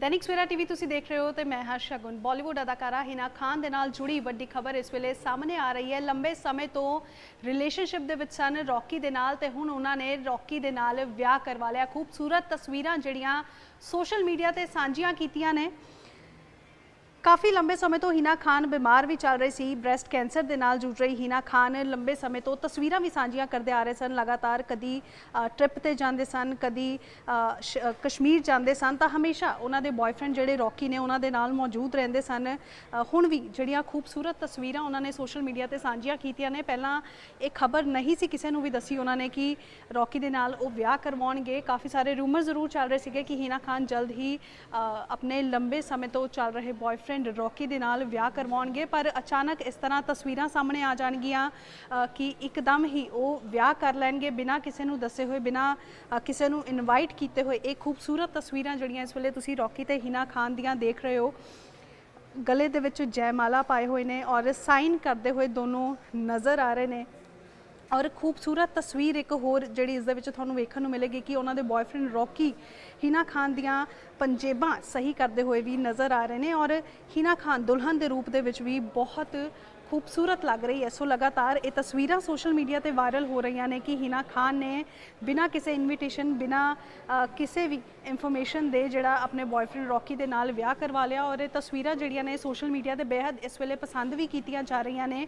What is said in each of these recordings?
Dainik Savera TV ਤੁਸੀਂ ਦੇਖ ਰਹੇ ਹੋ ਤੇ ਮੈਂ ਹਾਂ ਸ਼ਗੁਨ। ਬਾਲੀਵੁੱਡ ਅਦਾਕਾਰਾ ਹਿਨਾ ਖਾਨ ਦੇ ਨਾਲ ਜੁੜੀ ਵੱਡੀ ਖਬਰ ਇਸ ਵੇਲੇ ਸਾਹਮਣੇ ਆ ਰਹੀ ਹੈ। ਲੰਬੇ ਸਮੇਂ ਤੋਂ ਰਿਲੇਸ਼ਨਸ਼ਿਪ ਦੇ ਵਿੱਚ ਸਨ ਰੌਕੀ ਦੇ ਨਾਲ ਤੇ ਹੁਣ ਉਹਨਾਂ ਨੇ ਰੌਕੀ ਦੇ ਨਾਲ ਵਿਆਹ ਕਰਵਾ ਲਿਆ। ਖੂਬਸੂਰਤ ਤਸਵੀਰਾਂ ਜਿਹੜੀਆਂ ਸੋਸ਼ਲ ਮੀਡੀਆ ਤੇ ਸਾਂਝੀਆਂ ਕੀਤੀਆਂ ਨੇ। ਕਾਫੀ ਲੰਬੇ ਸਮੇਂ ਤੋਂ ਹਿਨਾ ਖਾਨ ਬਿਮਾਰ ਵੀ ਚੱਲ ਰਹੀ ਸੀ। ਬ੍ਰੈਸਟ ਕੈਂਸਰ ਦੇ ਨਾਲ ਜੂਝ ਰਹੀ ਹਿਨਾ ਖਾਨ ਲੰਬੇ ਸਮੇਂ ਤੋਂ ਤਸਵੀਰਾਂ ਵੀ ਸਾਂਝੀਆਂ ਕਰਦੇ ਆ ਰਹੇ ਸਨ। ਲਗਾਤਾਰ ਕਦੀ ਟ੍ਰਿਪ ਤੇ ਜਾਂਦੇ ਸਨ, ਕਦੀ ਸ਼- ਕਸ਼ਮੀਰ ਜਾਂਦੇ ਸਨ ਤਾਂ ਹਮੇਸ਼ਾ ਉਹਨਾਂ ਦੇ ਬॉयਫ੍ਰੈਂਡ ਜਿਹੜੇ ਰੌਕੀ ਨੇ ਉਹਨਾਂ ਦੇ ਨਾਲ ਮੌਜੂਦ ਰਹਿੰਦੇ ਸਨ। ਹੁਣ ਵੀ ਜਿਹੜੀਆਂ ਖੂਬਸੂਰਤ ਤਸਵੀਰਾਂ ਉਹਨਾਂ ਨੇ ਸੋਸ਼ਲ ਮੀਡੀਆ ਤੇ ਸਾਂਝੀਆਂ ਕੀਤੀਆਂ ਨੇ। ਪਹਿਲਾਂ ਇਹ ਖਬਰ ਨਹੀਂ ਸੀ ਕਿਸੇ ਨੂੰ ਵੀ ਦੱਸੀ ਉਹਨਾਂ ਨੇ ਕਿ ਰੌਕੀ ਦੇ ਨਾਲ ਉਹ ਵਿਆਹ ਕਰਵਾਉਣਗੇ। ਕਾਫੀ ਸਾਰੇ ਰੂਮਰ ਜ਼ਰੂਰ ਚੱਲ ਰਹੇ ਸੀਗੇ ਕਿ ਹਿਨਾ ਖਾਨ ਜਲਦ ਹੀ ਆਪਣੇ ਲੰਬੇ ਸਮੇਂ ਤੋਂ ਚੱਲ ਰਹੇ ਬॉयਫ੍ਰੈਂਡ ਰੌਕੀ ਦੇ ਨਾਲ ਵਿਆਹ ਕਰਵਾਉਣਗੇ, ਪਰ ਅਚਾਨਕ ਇਸ ਤਰ੍ਹਾਂ ਤਸਵੀਰਾਂ ਸਾਹਮਣੇ ਆ ਜਾਣਗੀਆਂ ਕਿ ਇੱਕਦਮ ਹੀ ਉਹ ਵਿਆਹ ਕਰ ਲੈਣਗੇ ਬਿਨਾਂ ਕਿਸੇ ਨੂੰ ਦੱਸੇ ਹੋਏ, ਬਿਨਾਂ ਕਿਸੇ ਨੂੰ ਇਨਵਾਈਟ ਕੀਤੇ ਹੋਏ। ਇਹ ਖੂਬਸੂਰਤ ਤਸਵੀਰਾਂ ਜਿਹੜੀਆਂ ਇਸ ਵੇਲੇ ਤੁਸੀਂ ਰੌਕੀ ਤੇ ਹਿਨਾ ਖਾਨ ਦੀਆਂ ਦੇਖ ਰਹੇ ਹੋ। ਗਲੇ ਦੇ ਵਿੱਚ ਜੈਮਾਲਾ ਪਾਏ ਹੋਏ ਨੇ ਔਰ ਸਾਈਨ ਕਰਦੇ ਹੋਏ ਦੋਨੋਂ ਨਜ਼ਰ ਆ ਰਹੇ ਨੇ। ਔਰ ਖੂਬਸੂਰਤ ਤਸਵੀਰ ਇੱਕ ਹੋਰ ਜਿਹੜੀ ਇਸ ਦੇ ਵਿੱਚ ਤੁਹਾਨੂੰ ਵੇਖਣ ਨੂੰ ਮਿਲੇਗੀ ਕਿ ਉਹਨਾਂ ਦੇ ਬॉयਫ੍ਰੈਂਡ ਰੌਕੀ ਹੀਨਾ ਖਾਨ ਦੀਆਂ ਪੰਜੇਬਾਂ ਸਹੀ ਕਰਦੇ ਹੋਏ ਵੀ ਨਜ਼ਰ ਆ ਰਹੇ ਨੇ ਔਰ ਹੀਨਾ ਖਾਨ ਦੁਲਹਨ ਦੇ ਰੂਪ ਦੇ ਵਿੱਚ ਵੀ ਬਹੁਤ ਖੂਬਸੂਰਤ ਲੱਗ ਰਹੀ ਹੈ। ਸੋ ਲਗਾਤਾਰ ਇਹ ਤਸਵੀਰਾਂ ਸੋਸ਼ਲ ਮੀਡੀਆ ਤੇ ਵਾਇਰਲ ਹੋ ਰਹੀਆਂ ਨੇ ਕਿ ਹੀਨਾ ਖਾਨ ਨੇ ਬਿਨਾ ਕਿਸੇ ਇਨਵੀਟੇਸ਼ਨ ਬਿਨਾ ਕਿਸੇ ਵੀ ਇਨਫੋਰਮੇਸ਼ਨ ਦੇ ਜਿਹੜਾ ਆਪਣੇ ਬॉयਫ੍ਰੈਂਡ ਰੌਕੀ ਦੇ ਨਾਲ ਵਿਆਹ ਕਰਵਾ ਲਿਆ ਔਰ ਇਹ ਤਸਵੀਰਾਂ ਜਿਹੜੀਆਂ ਨੇ ਸੋਸ਼ਲ ਮੀਡੀਆ ਤੇ ਬੇहद ਇਸ ਵੇਲੇ ਪਸੰਦ ਵੀ ਕੀਤੀਆਂ ਜਾ ਰਹੀਆਂ ਨੇ।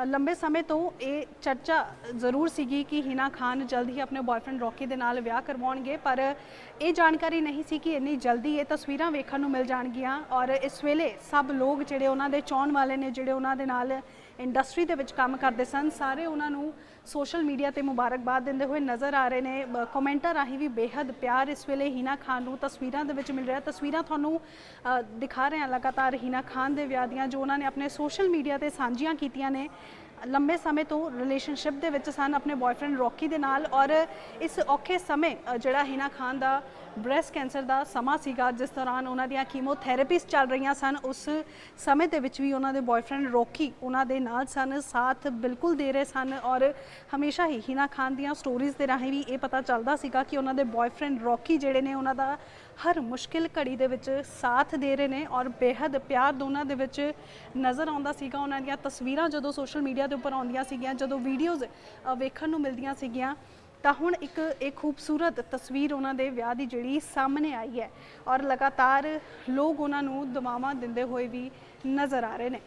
ਲੰਬੇ ਸਮੇਂ ਤੋਂ ਇਹ ਚਰਚਾ ਜ਼ਰੂਰ ਸੀਗੀ ਕਿ ਹਿਨਾ ਖਾਨ ਜਲਦ ਹੀ ਆਪਣੇ ਬॉयਫ੍ਰੈਂਡ ਰੌਕੀ ਦੇ ਨਾਲ ਵਿਆਹ ਕਰਵਾਉਣਗੇ, ਪਰ ਇਹ ਜਾਣਕਾਰੀ ਨਹੀਂ ਸੀ ਕਿ ਇੰਨੀ ਜਲਦੀ ਇਹ ਤਸਵੀਰਾਂ ਵੇਖਣ ਨੂੰ ਮਿਲ ਜਾਣਗੀਆਂ ਔਰ ਇਸ ਵੇਲੇ ਸਭ ਲੋਕ ਜਿਹੜੇ ਉਹਨਾਂ ਦੇ ਚਾਹਣ ਵਾਲੇ ਨੇ, ਜਿਹੜੇ ਉਹਨਾਂ ਦੇ ਨਾਲ ਇੰਡਸਟਰੀ ਦੇ ਵਿੱਚ ਕੰਮ ਕਰਦੇ ਸਨ, ਸਾਰੇ ਉਹਨਾਂ ਨੂੰ ਸੋਸ਼ਲ ਮੀਡੀਆ ਤੇ ਮੁਬਾਰਕਬਾਦ ਦਿੰਦੇ ਹੋਏ ਨਜ਼ਰ ਆ ਰਹੇ ਨੇ। ਬ- ਕਮੈਂਟਾਂ ਰਾਹੀਂ ਵੀ ਬੇਹੱਦ ਪਿਆਰ ਇਸ ਵੇਲੇ ਹੀਨਾ ਖਾਨ ਨੂੰ ਤਸਵੀਰਾਂ ਦੇ ਵਿੱਚ ਮਿਲ ਰਿਹਾ। ਤਸਵੀਰਾਂ ਤੁਹਾਨੂੰ ਦਿਖਾ ਰਹੇ ਹਾਂ ਲਗਾਤਾਰ ਹੀਨਾ ਖਾਨ ਦੇ ਵਿਆਹ ਦੀਆਂ, ਜੋ ਉਹਨਾਂ ਨੇ ਆਪਣੇ ਸੋਸ਼ਲ ਮੀਡੀਆ ਤੇ ਸਾਂਝੀਆਂ ਕੀਤੀਆਂ ਨੇ। ਲੰਬੇ ਸਮੇਂ ਤੋਂ ਰਿਲੇਸ਼ਨਸ਼ਿਪ ਦੇ ਵਿੱਚ ਸਨ, ਆਪਣੇ ਬॉयਫ੍ਰੈਂਡ ਰੌਕੀ ਦੇ ਨਾਲ ਔਰ ਇਸ ਔਖੇ ਸਮੇਂ ਜਿਹੜਾ ਹੀਨਾ ਖਾਨ ਦਾ ਬ੍ਰੈਸਟ ਕੈਂਸਰ ਦਾ ਸਮਾਂ ਸੀਗਾ, ਜਿਸ ਦੌਰਾਨ ਉਹਨਾਂ ਦੀਆਂ ਕੀਮੋਥੈਰੇਪੀਸ ਚੱਲ ਰਹੀਆਂ ਸਨ। ਉਸ ਸਮੇਂ ਦੇ ਵਿੱਚ ਵੀ ਉਹਨਾਂ ਦੇ ਬॉयਫ੍ਰੈਂਡ ਰੌਕੀ, ਉਹਨਾਂ ਦੇ ਨਾਲ ਸਨ, ਸਾਥ ਬਿਲਕੁਲ ਦੇ ਰਹੇ ਸਨ ਔਰ ਹਮੇਸ਼ਾ ਹੀ ਹਿਨਾ ਖਾਨ ਦੀਆਂ ਸਟੋਰੀਜ਼ ਦੇ ਰਾਹੀਂ ਵੀ ਇਹ ਪਤਾ ਚੱਲਦਾ ਸੀਗਾ ਕਿ ਉਹਨਾਂ ਦੇ ਬॉयਫ੍ਰੈਂਡ ਰੌਕੀ, ਜਿਹੜੇ ਨੇ ਉਹਨਾਂ ਦਾ ਹਰ ਮੁਸ਼ਕਿਲ ਘੜੀ ਦੇ ਵਿੱਚ ਸਾਥ ਦੇ ਰਹੇ ਨੇ ਔਰ ਬੇਹੱਦ ਪਿਆਰ ਦੋਨਾਂ ਦੇ ਵਿੱਚ ਨਜ਼ਰ ਆਉਂਦਾ ਸੀਗਾ। ਉਹਨਾਂ ਦੀਆਂ ਤਸਵੀਰਾਂ ਜਦੋਂ ਸੋਸ਼ਲ ਮੀਡੀਆ ਦੇ ਉੱਪਰ ਆਉਂਦੀਆਂ ਸੀਗੀਆਂ, ਜਦੋਂ ਵੀਡੀਓਜ਼ ਵੇਖਣ ਨੂੰ ਮਿਲਦੀਆਂ ਸੀਗੀਆਂ ਤਾਂ ਹੁਣ ਇੱਕ, ਇਹ ਖੂਬਸੂਰਤ ਤਸਵੀਰ ਉਹਨਾਂ ਦੇ ਵਿਆਹ ਦੀ ਜਿਹੜੀ ਸਾਹਮਣੇ ਆਈ ਹੈ ਔਰ ਲਗਾਤਾਰ ਲੋਕ ਉਹਨਾਂ ਨੂੰ ਦੁਆਵਾਂ ਦਿੰਦੇ ਹੋਏ ਵੀ ਨਜ਼ਰ ਆ ਰਹੇ ਨੇ।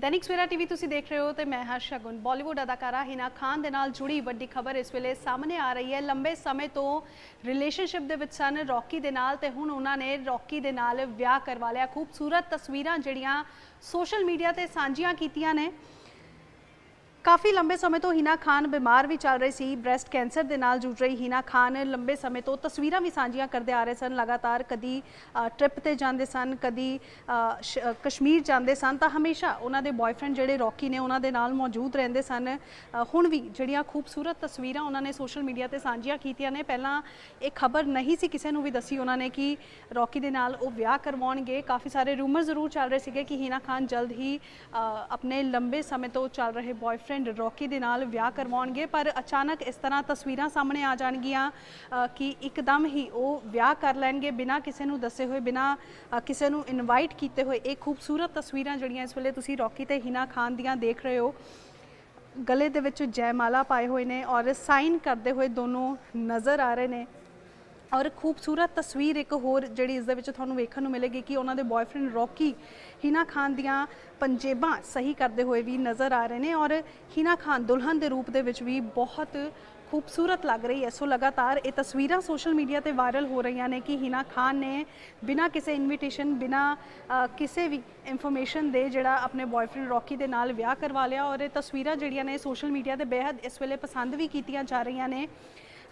ਦੈਨਿਕ ਸਵੇਰਾ ਟੀਵੀ ਤੁਸੀਂ ਦੇਖ ਰਹੇ ਹੋ ਤੇ ਮੈਂ ਹਾਂ ਸ਼ਗੁਨ। ਬਾਲੀਵੁੱਡ ਅਦਾਕਾਰਾ ਹਿਨਾ ਖਾਨ ਦੇ ਨਾਲ ਜੁੜੀ ਵੱਡੀ ਖਬਰ ਇਸ ਵੇਲੇ ਸਾਹਮਣੇ ਆ ਰਹੀ ਹੈ। ਲੰਬੇ ਸਮੇਂ ਤੋਂ ਰਿਲੇਸ਼ਨਸ਼ਿਪ ਦੇ ਵਿੱਚ ਸਨ ਰੌਕੀ ਦੇ ਨਾਲ ਤੇ ਹੁਣ ਉਹਨਾਂ ਨੇ ਰੌਕੀ ਦੇ ਨਾਲ ਵਿਆਹ ਕਰਵਾ ਲਿਆ। ਖੂਬਸੂਰਤ ਤਸਵੀਰਾਂ ਜਿਹੜੀਆਂ ਸੋਸ਼ਲ ਮੀਡੀਆ ਤੇ ਸਾਂਝੀਆਂ ਕੀਤੀਆਂ ਨੇ। ਕਾਫੀ ਲੰਬੇ ਸਮੇਂ ਤੋਂ ਹਿਨਾ ਖਾਨ ਬਿਮਾਰ ਵੀ ਚੱਲ ਰਹੀ ਸੀ। ਬ੍ਰੈਸਟ ਕੈਂਸਰ ਦੇ ਨਾਲ ਜੂਝ ਰਹੀ ਹਿਨਾ ਖਾਨ ਲੰਬੇ ਸਮੇਂ ਤੋਂ ਤਸਵੀਰਾਂ ਵੀ ਸਾਂਝੀਆਂ ਕਰਦੇ ਆ ਰਹੇ ਸਨ। ਲਗਾਤਾਰ ਕਦੀ ਟ੍ਰਿਪ ਤੇ ਜਾਂਦੇ ਸਨ, ਕਦੀ ਸ਼- ਕਸ਼ਮੀਰ ਜਾਂਦੇ ਸਨ ਤਾਂ ਹਮੇਸ਼ਾ ਉਹਨਾਂ ਦੇ ਬॉयਫ੍ਰੈਂਡ ਜਿਹੜੇ ਰੌਕੀ ਨੇ ਉਹਨਾਂ ਦੇ ਨਾਲ ਮੌਜੂਦ ਰਹਿੰਦੇ ਸਨ। ਹੁਣ ਵੀ ਜਿਹੜੀਆਂ ਖੂਬਸੂਰਤ ਤਸਵੀਰਾਂ ਉਹਨਾਂ ਨੇ ਸੋਸ਼ਲ ਮੀਡੀਆ ਤੇ ਸਾਂਝੀਆਂ ਕੀਤੀਆਂ ਨੇ। ਪਹਿਲਾਂ ਇਹ ਖਬਰ ਨਹੀਂ ਸੀ ਕਿਸੇ ਨੂੰ ਵੀ ਦੱਸੀ ਉਹਨਾਂ ਨੇ ਕਿ ਰੌਕੀ ਦੇ ਨਾਲ ਉਹ ਵਿਆਹ ਕਰਵਾਉਣਗੇ। ਕਾਫੀ ਸਾਰੇ ਰੂਮਰ ਜ਼ਰੂਰ ਚੱਲ ਰਹੇ ਸੀਗੇ ਕਿ ਹਿਨਾ ਖਾਨ ਜਲਦ ਹੀ ਆਪਣੇ ਲੰਬੇ ਸਮੇਂ ਤੋਂ ਚੱਲ ਰਹੇ ਬॉयਫ੍ਰੈਂਡ ਰੌਕੀ ਦੇ ਨਾਲ ਵਿਆਹ ਕਰਵਾਉਣਗੇ, ਪਰ ਅਚਾਨਕ ਇਸ ਤਰ੍ਹਾਂ ਤਸਵੀਰਾਂ ਸਾਹਮਣੇ ਆ ਜਾਣਗੀਆਂ ਕਿ ਇੱਕਦਮ ਹੀ ਉਹ ਵਿਆਹ ਕਰ ਲੈਣਗੇ ਬਿਨਾਂ ਕਿਸੇ ਨੂੰ ਦੱਸੇ ਹੋਏ, ਬਿਨਾਂ ਕਿਸੇ ਨੂੰ ਇਨਵਾਈਟ ਕੀਤੇ ਹੋਏ। ਇਹ ਖੂਬਸੂਰਤ ਤਸਵੀਰਾਂ ਜਿਹੜੀਆਂ ਇਸ ਵੇਲੇ ਤੁਸੀਂ ਰੌਕੀ ਤੇ ਹਿਨਾ ਖਾਨ ਦੀਆਂ ਦੇਖ ਰਹੇ ਹੋ। ਗਲੇ ਦੇ ਵਿੱਚ ਜੈਮਾਲਾ ਪਾਏ ਹੋਏ ਨੇ ਔਰ ਸਾਈਨ ਕਰਦੇ ਹੋਏ ਦੋਨੋਂ ਨਜ਼ਰ ਆ ਰਹੇ ਨੇ। ਔਰ ਖੂਬਸੂਰਤ ਤਸਵੀਰ ਇੱਕ ਹੋਰ ਜਿਹੜੀ ਇਸ ਦੇ ਵਿੱਚ ਤੁਹਾਨੂੰ ਵੇਖਣ ਨੂੰ ਮਿਲੇਗੀ ਕਿ ਉਹਨਾਂ ਦੇ ਬॉयਫ੍ਰੈਂਡ ਰੌਕੀ, ਹੀਨਾ ਖਾਨ ਦੀਆਂ ਪੰਜੇਬਾਂ ਸਹੀ ਕਰਦੇ ਹੋਏ ਵੀ ਨਜ਼ਰ ਆ ਰਹੇ ਨੇ ਔਰ ਹੀਨਾ ਖਾਨ ਦੁਲਹਨ ਦੇ ਰੂਪ ਦੇ ਵਿੱਚ ਵੀ ਬਹੁਤ ਖੂਬਸੂਰਤ ਲੱਗ ਰਹੀ ਹੈ। ਸੋ ਲਗਾਤਾਰ ਇਹ ਤਸਵੀਰਾਂ ਸੋਸ਼ਲ ਮੀਡੀਆ ਤੇ ਵਾਇਰਲ ਹੋ ਰਹੀਆਂ ਨੇ ਕਿ ਹੀਨਾ ਖਾਨ ਨੇ ਬਿਨਾ ਕਿਸੇ ਇਨਵੀਟੇਸ਼ਨ ਬਿਨਾ ਕਿਸੇ ਵੀ ਇਨਫੋਰਮੇਸ਼ਨ ਦੇ ਜਿਹੜਾ ਆਪਣੇ ਬॉयਫ੍ਰੈਂਡ ਰੌਕੀ ਦੇ ਨਾਲ ਵਿਆਹ ਕਰਵਾ ਲਿਆ ਔਰ ਇਹ ਤਸਵੀਰਾਂ ਜਿਹੜੀਆਂ ਨੇ ਸੋਸ਼ਲ ਮੀਡੀਆ ਤੇ ਬੇहद ਇਸ ਵੇਲੇ ਪਸੰਦ ਵੀ ਕੀਤੀਆਂ ਜਾ ਰਹੀਆਂ ਨੇ।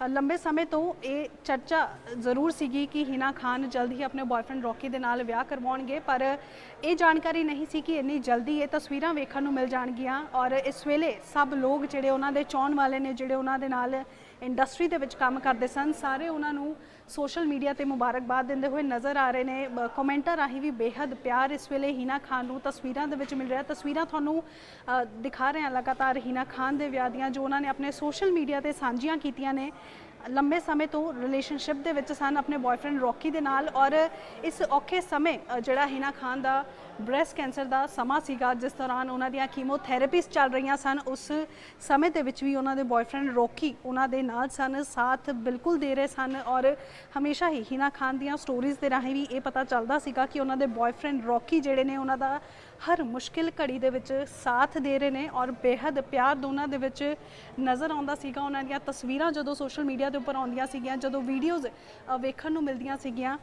ਲੰਬੇ ਸਮੇਂ ਤੋਂ ਇਹ ਚਰਚਾ ਜ਼ਰੂਰ ਸੀਗੀ ਕਿ ਹਿਨਾ ਖਾਨ ਜਲਦ ਹੀ ਆਪਣੇ ਬॉयਫ੍ਰੈਂਡ ਰੌਕੀ ਦੇ ਨਾਲ ਵਿਆਹ ਕਰਵਾਉਣਗੇ, ਪਰ ਇਹ ਜਾਣਕਾਰੀ ਨਹੀਂ ਸੀ ਕਿ ਇੰਨੀ ਜਲਦੀ ਇਹ ਤਸਵੀਰਾਂ ਵੇਖਣ ਨੂੰ ਮਿਲ ਜਾਣਗੀਆਂ ਔਰ ਇਸ ਵੇਲੇ ਸਭ ਲੋਕ ਜਿਹੜੇ ਉਹਨਾਂ ਦੇ ਚਾਹਣ ਵਾਲੇ ਨੇ, ਜਿਹੜੇ ਉਹਨਾਂ ਦੇ ਨਾਲ ਇੰਡਸਟਰੀ ਦੇ ਵਿੱਚ ਕੰਮ ਕਰਦੇ ਸਨ, ਸਾਰੇ ਉਹਨਾਂ ਨੂੰ ਸੋਸ਼ਲ ਮੀਡੀਆ ਤੇ ਮੁਬਾਰਕਬਾਦ ਦਿੰਦੇ ਹੋਏ ਨਜ਼ਰ ਆ ਰਹੇ ਨੇ। ਬ- ਕਮੈਂਟਾਂ ਰਾਹੀਂ ਵੀ ਬੇਹੱਦ ਪਿਆਰ ਇਸ ਵੇਲੇ ਹੀਨਾ ਖਾਨ ਨੂੰ ਤਸਵੀਰਾਂ ਦੇ ਵਿੱਚ ਮਿਲ ਰਿਹਾ। ਤਸਵੀਰਾਂ ਤੁਹਾਨੂੰ ਦਿਖਾ ਰਹੇ ਹਾਂ ਲਗਾਤਾਰ ਹੀਨਾ ਖਾਨ ਦੇ ਵਿਆਹ ਦੀਆਂ, ਜੋ ਉਹਨਾਂ ਨੇ ਆਪਣੇ ਸੋਸ਼ਲ ਮੀਡੀਆ ਤੇ ਸਾਂਝੀਆਂ ਕੀਤੀਆਂ ਨੇ। ਲੰਬੇ ਸਮੇਂ ਤੋਂ ਰਿਲੇਸ਼ਨਸ਼ਿਪ ਦੇ ਵਿੱਚ ਸਨ, ਆਪਣੇ ਬॉयਫ੍ਰੈਂਡ ਰੌਕੀ ਦੇ ਨਾਲ ਔਰ ਇਸ ਔਖੇ ਸਮੇਂ ਜਿਹੜਾ ਹੀਨਾ ਖਾਨ ਦਾ ਬ੍ਰੈਸਟ ਕੈਂਸਰ ਦਾ ਸਮਾਂ ਸੀਗਾ, ਜਿਸ ਦੌਰਾਨ ਉਹਨਾਂ ਦੀਆਂ ਕੀਮੋਥੈਰੇਪੀਸ ਚੱਲ ਰਹੀਆਂ ਸਨ। ਉਸ ਸਮੇਂ ਦੇ ਵਿੱਚ ਵੀ ਉਹਨਾਂ ਦੇ ਬॉयਫ੍ਰੈਂਡ ਰੌਕੀ, ਉਹਨਾਂ ਦੇ ਨਾਲ ਸਨ, ਸਾਥ ਬਿਲਕੁਲ ਦੇ ਰਹੇ ਸਨ ਔਰ ਹਮੇਸ਼ਾ ਹੀ ਹੀਨਾ ਖਾਨ ਦੀਆਂ ਸਟੋਰੀਜ਼ ਦੇ ਰਾਹੀਂ ਵੀ ਇਹ ਪਤਾ ਚੱਲਦਾ ਸੀਗਾ ਕਿ ਉਹਨਾਂ ਦੇ ਬॉयਫ੍ਰੈਂਡ ਰੌਕੀ, ਜਿਹੜੇ ਨੇ ਉਹਨਾਂ ਦਾ ਹਰ ਮੁਸ਼ਕਿਲ ਘੜੀ ਦੇ ਵਿੱਚ ਸਾਥ ਦੇ ਰਹੇ ਨੇ ਔਰ ਬੇਹੱਦ ਪਿਆਰ ਦੋਨਾਂ ਦੇ ਵਿੱਚ ਨਜ਼ਰ ਆਉਂਦਾ ਸੀਗਾ। ਉਹਨਾਂ ਦੀਆਂ ਤਸਵੀਰਾਂ ਜਦੋਂ ਸੋਸ਼ਲ ਮੀਡੀਆ ਦੇ ਉੱਪਰ ਆਉਂਦੀਆਂ ਸੀਗੀਆਂ, ਜਦੋਂ ਵੀਡੀਓਜ਼ ਵੇਖਣ ਨੂੰ ਮਿਲਦੀਆਂ ਸੀਗੀਆਂ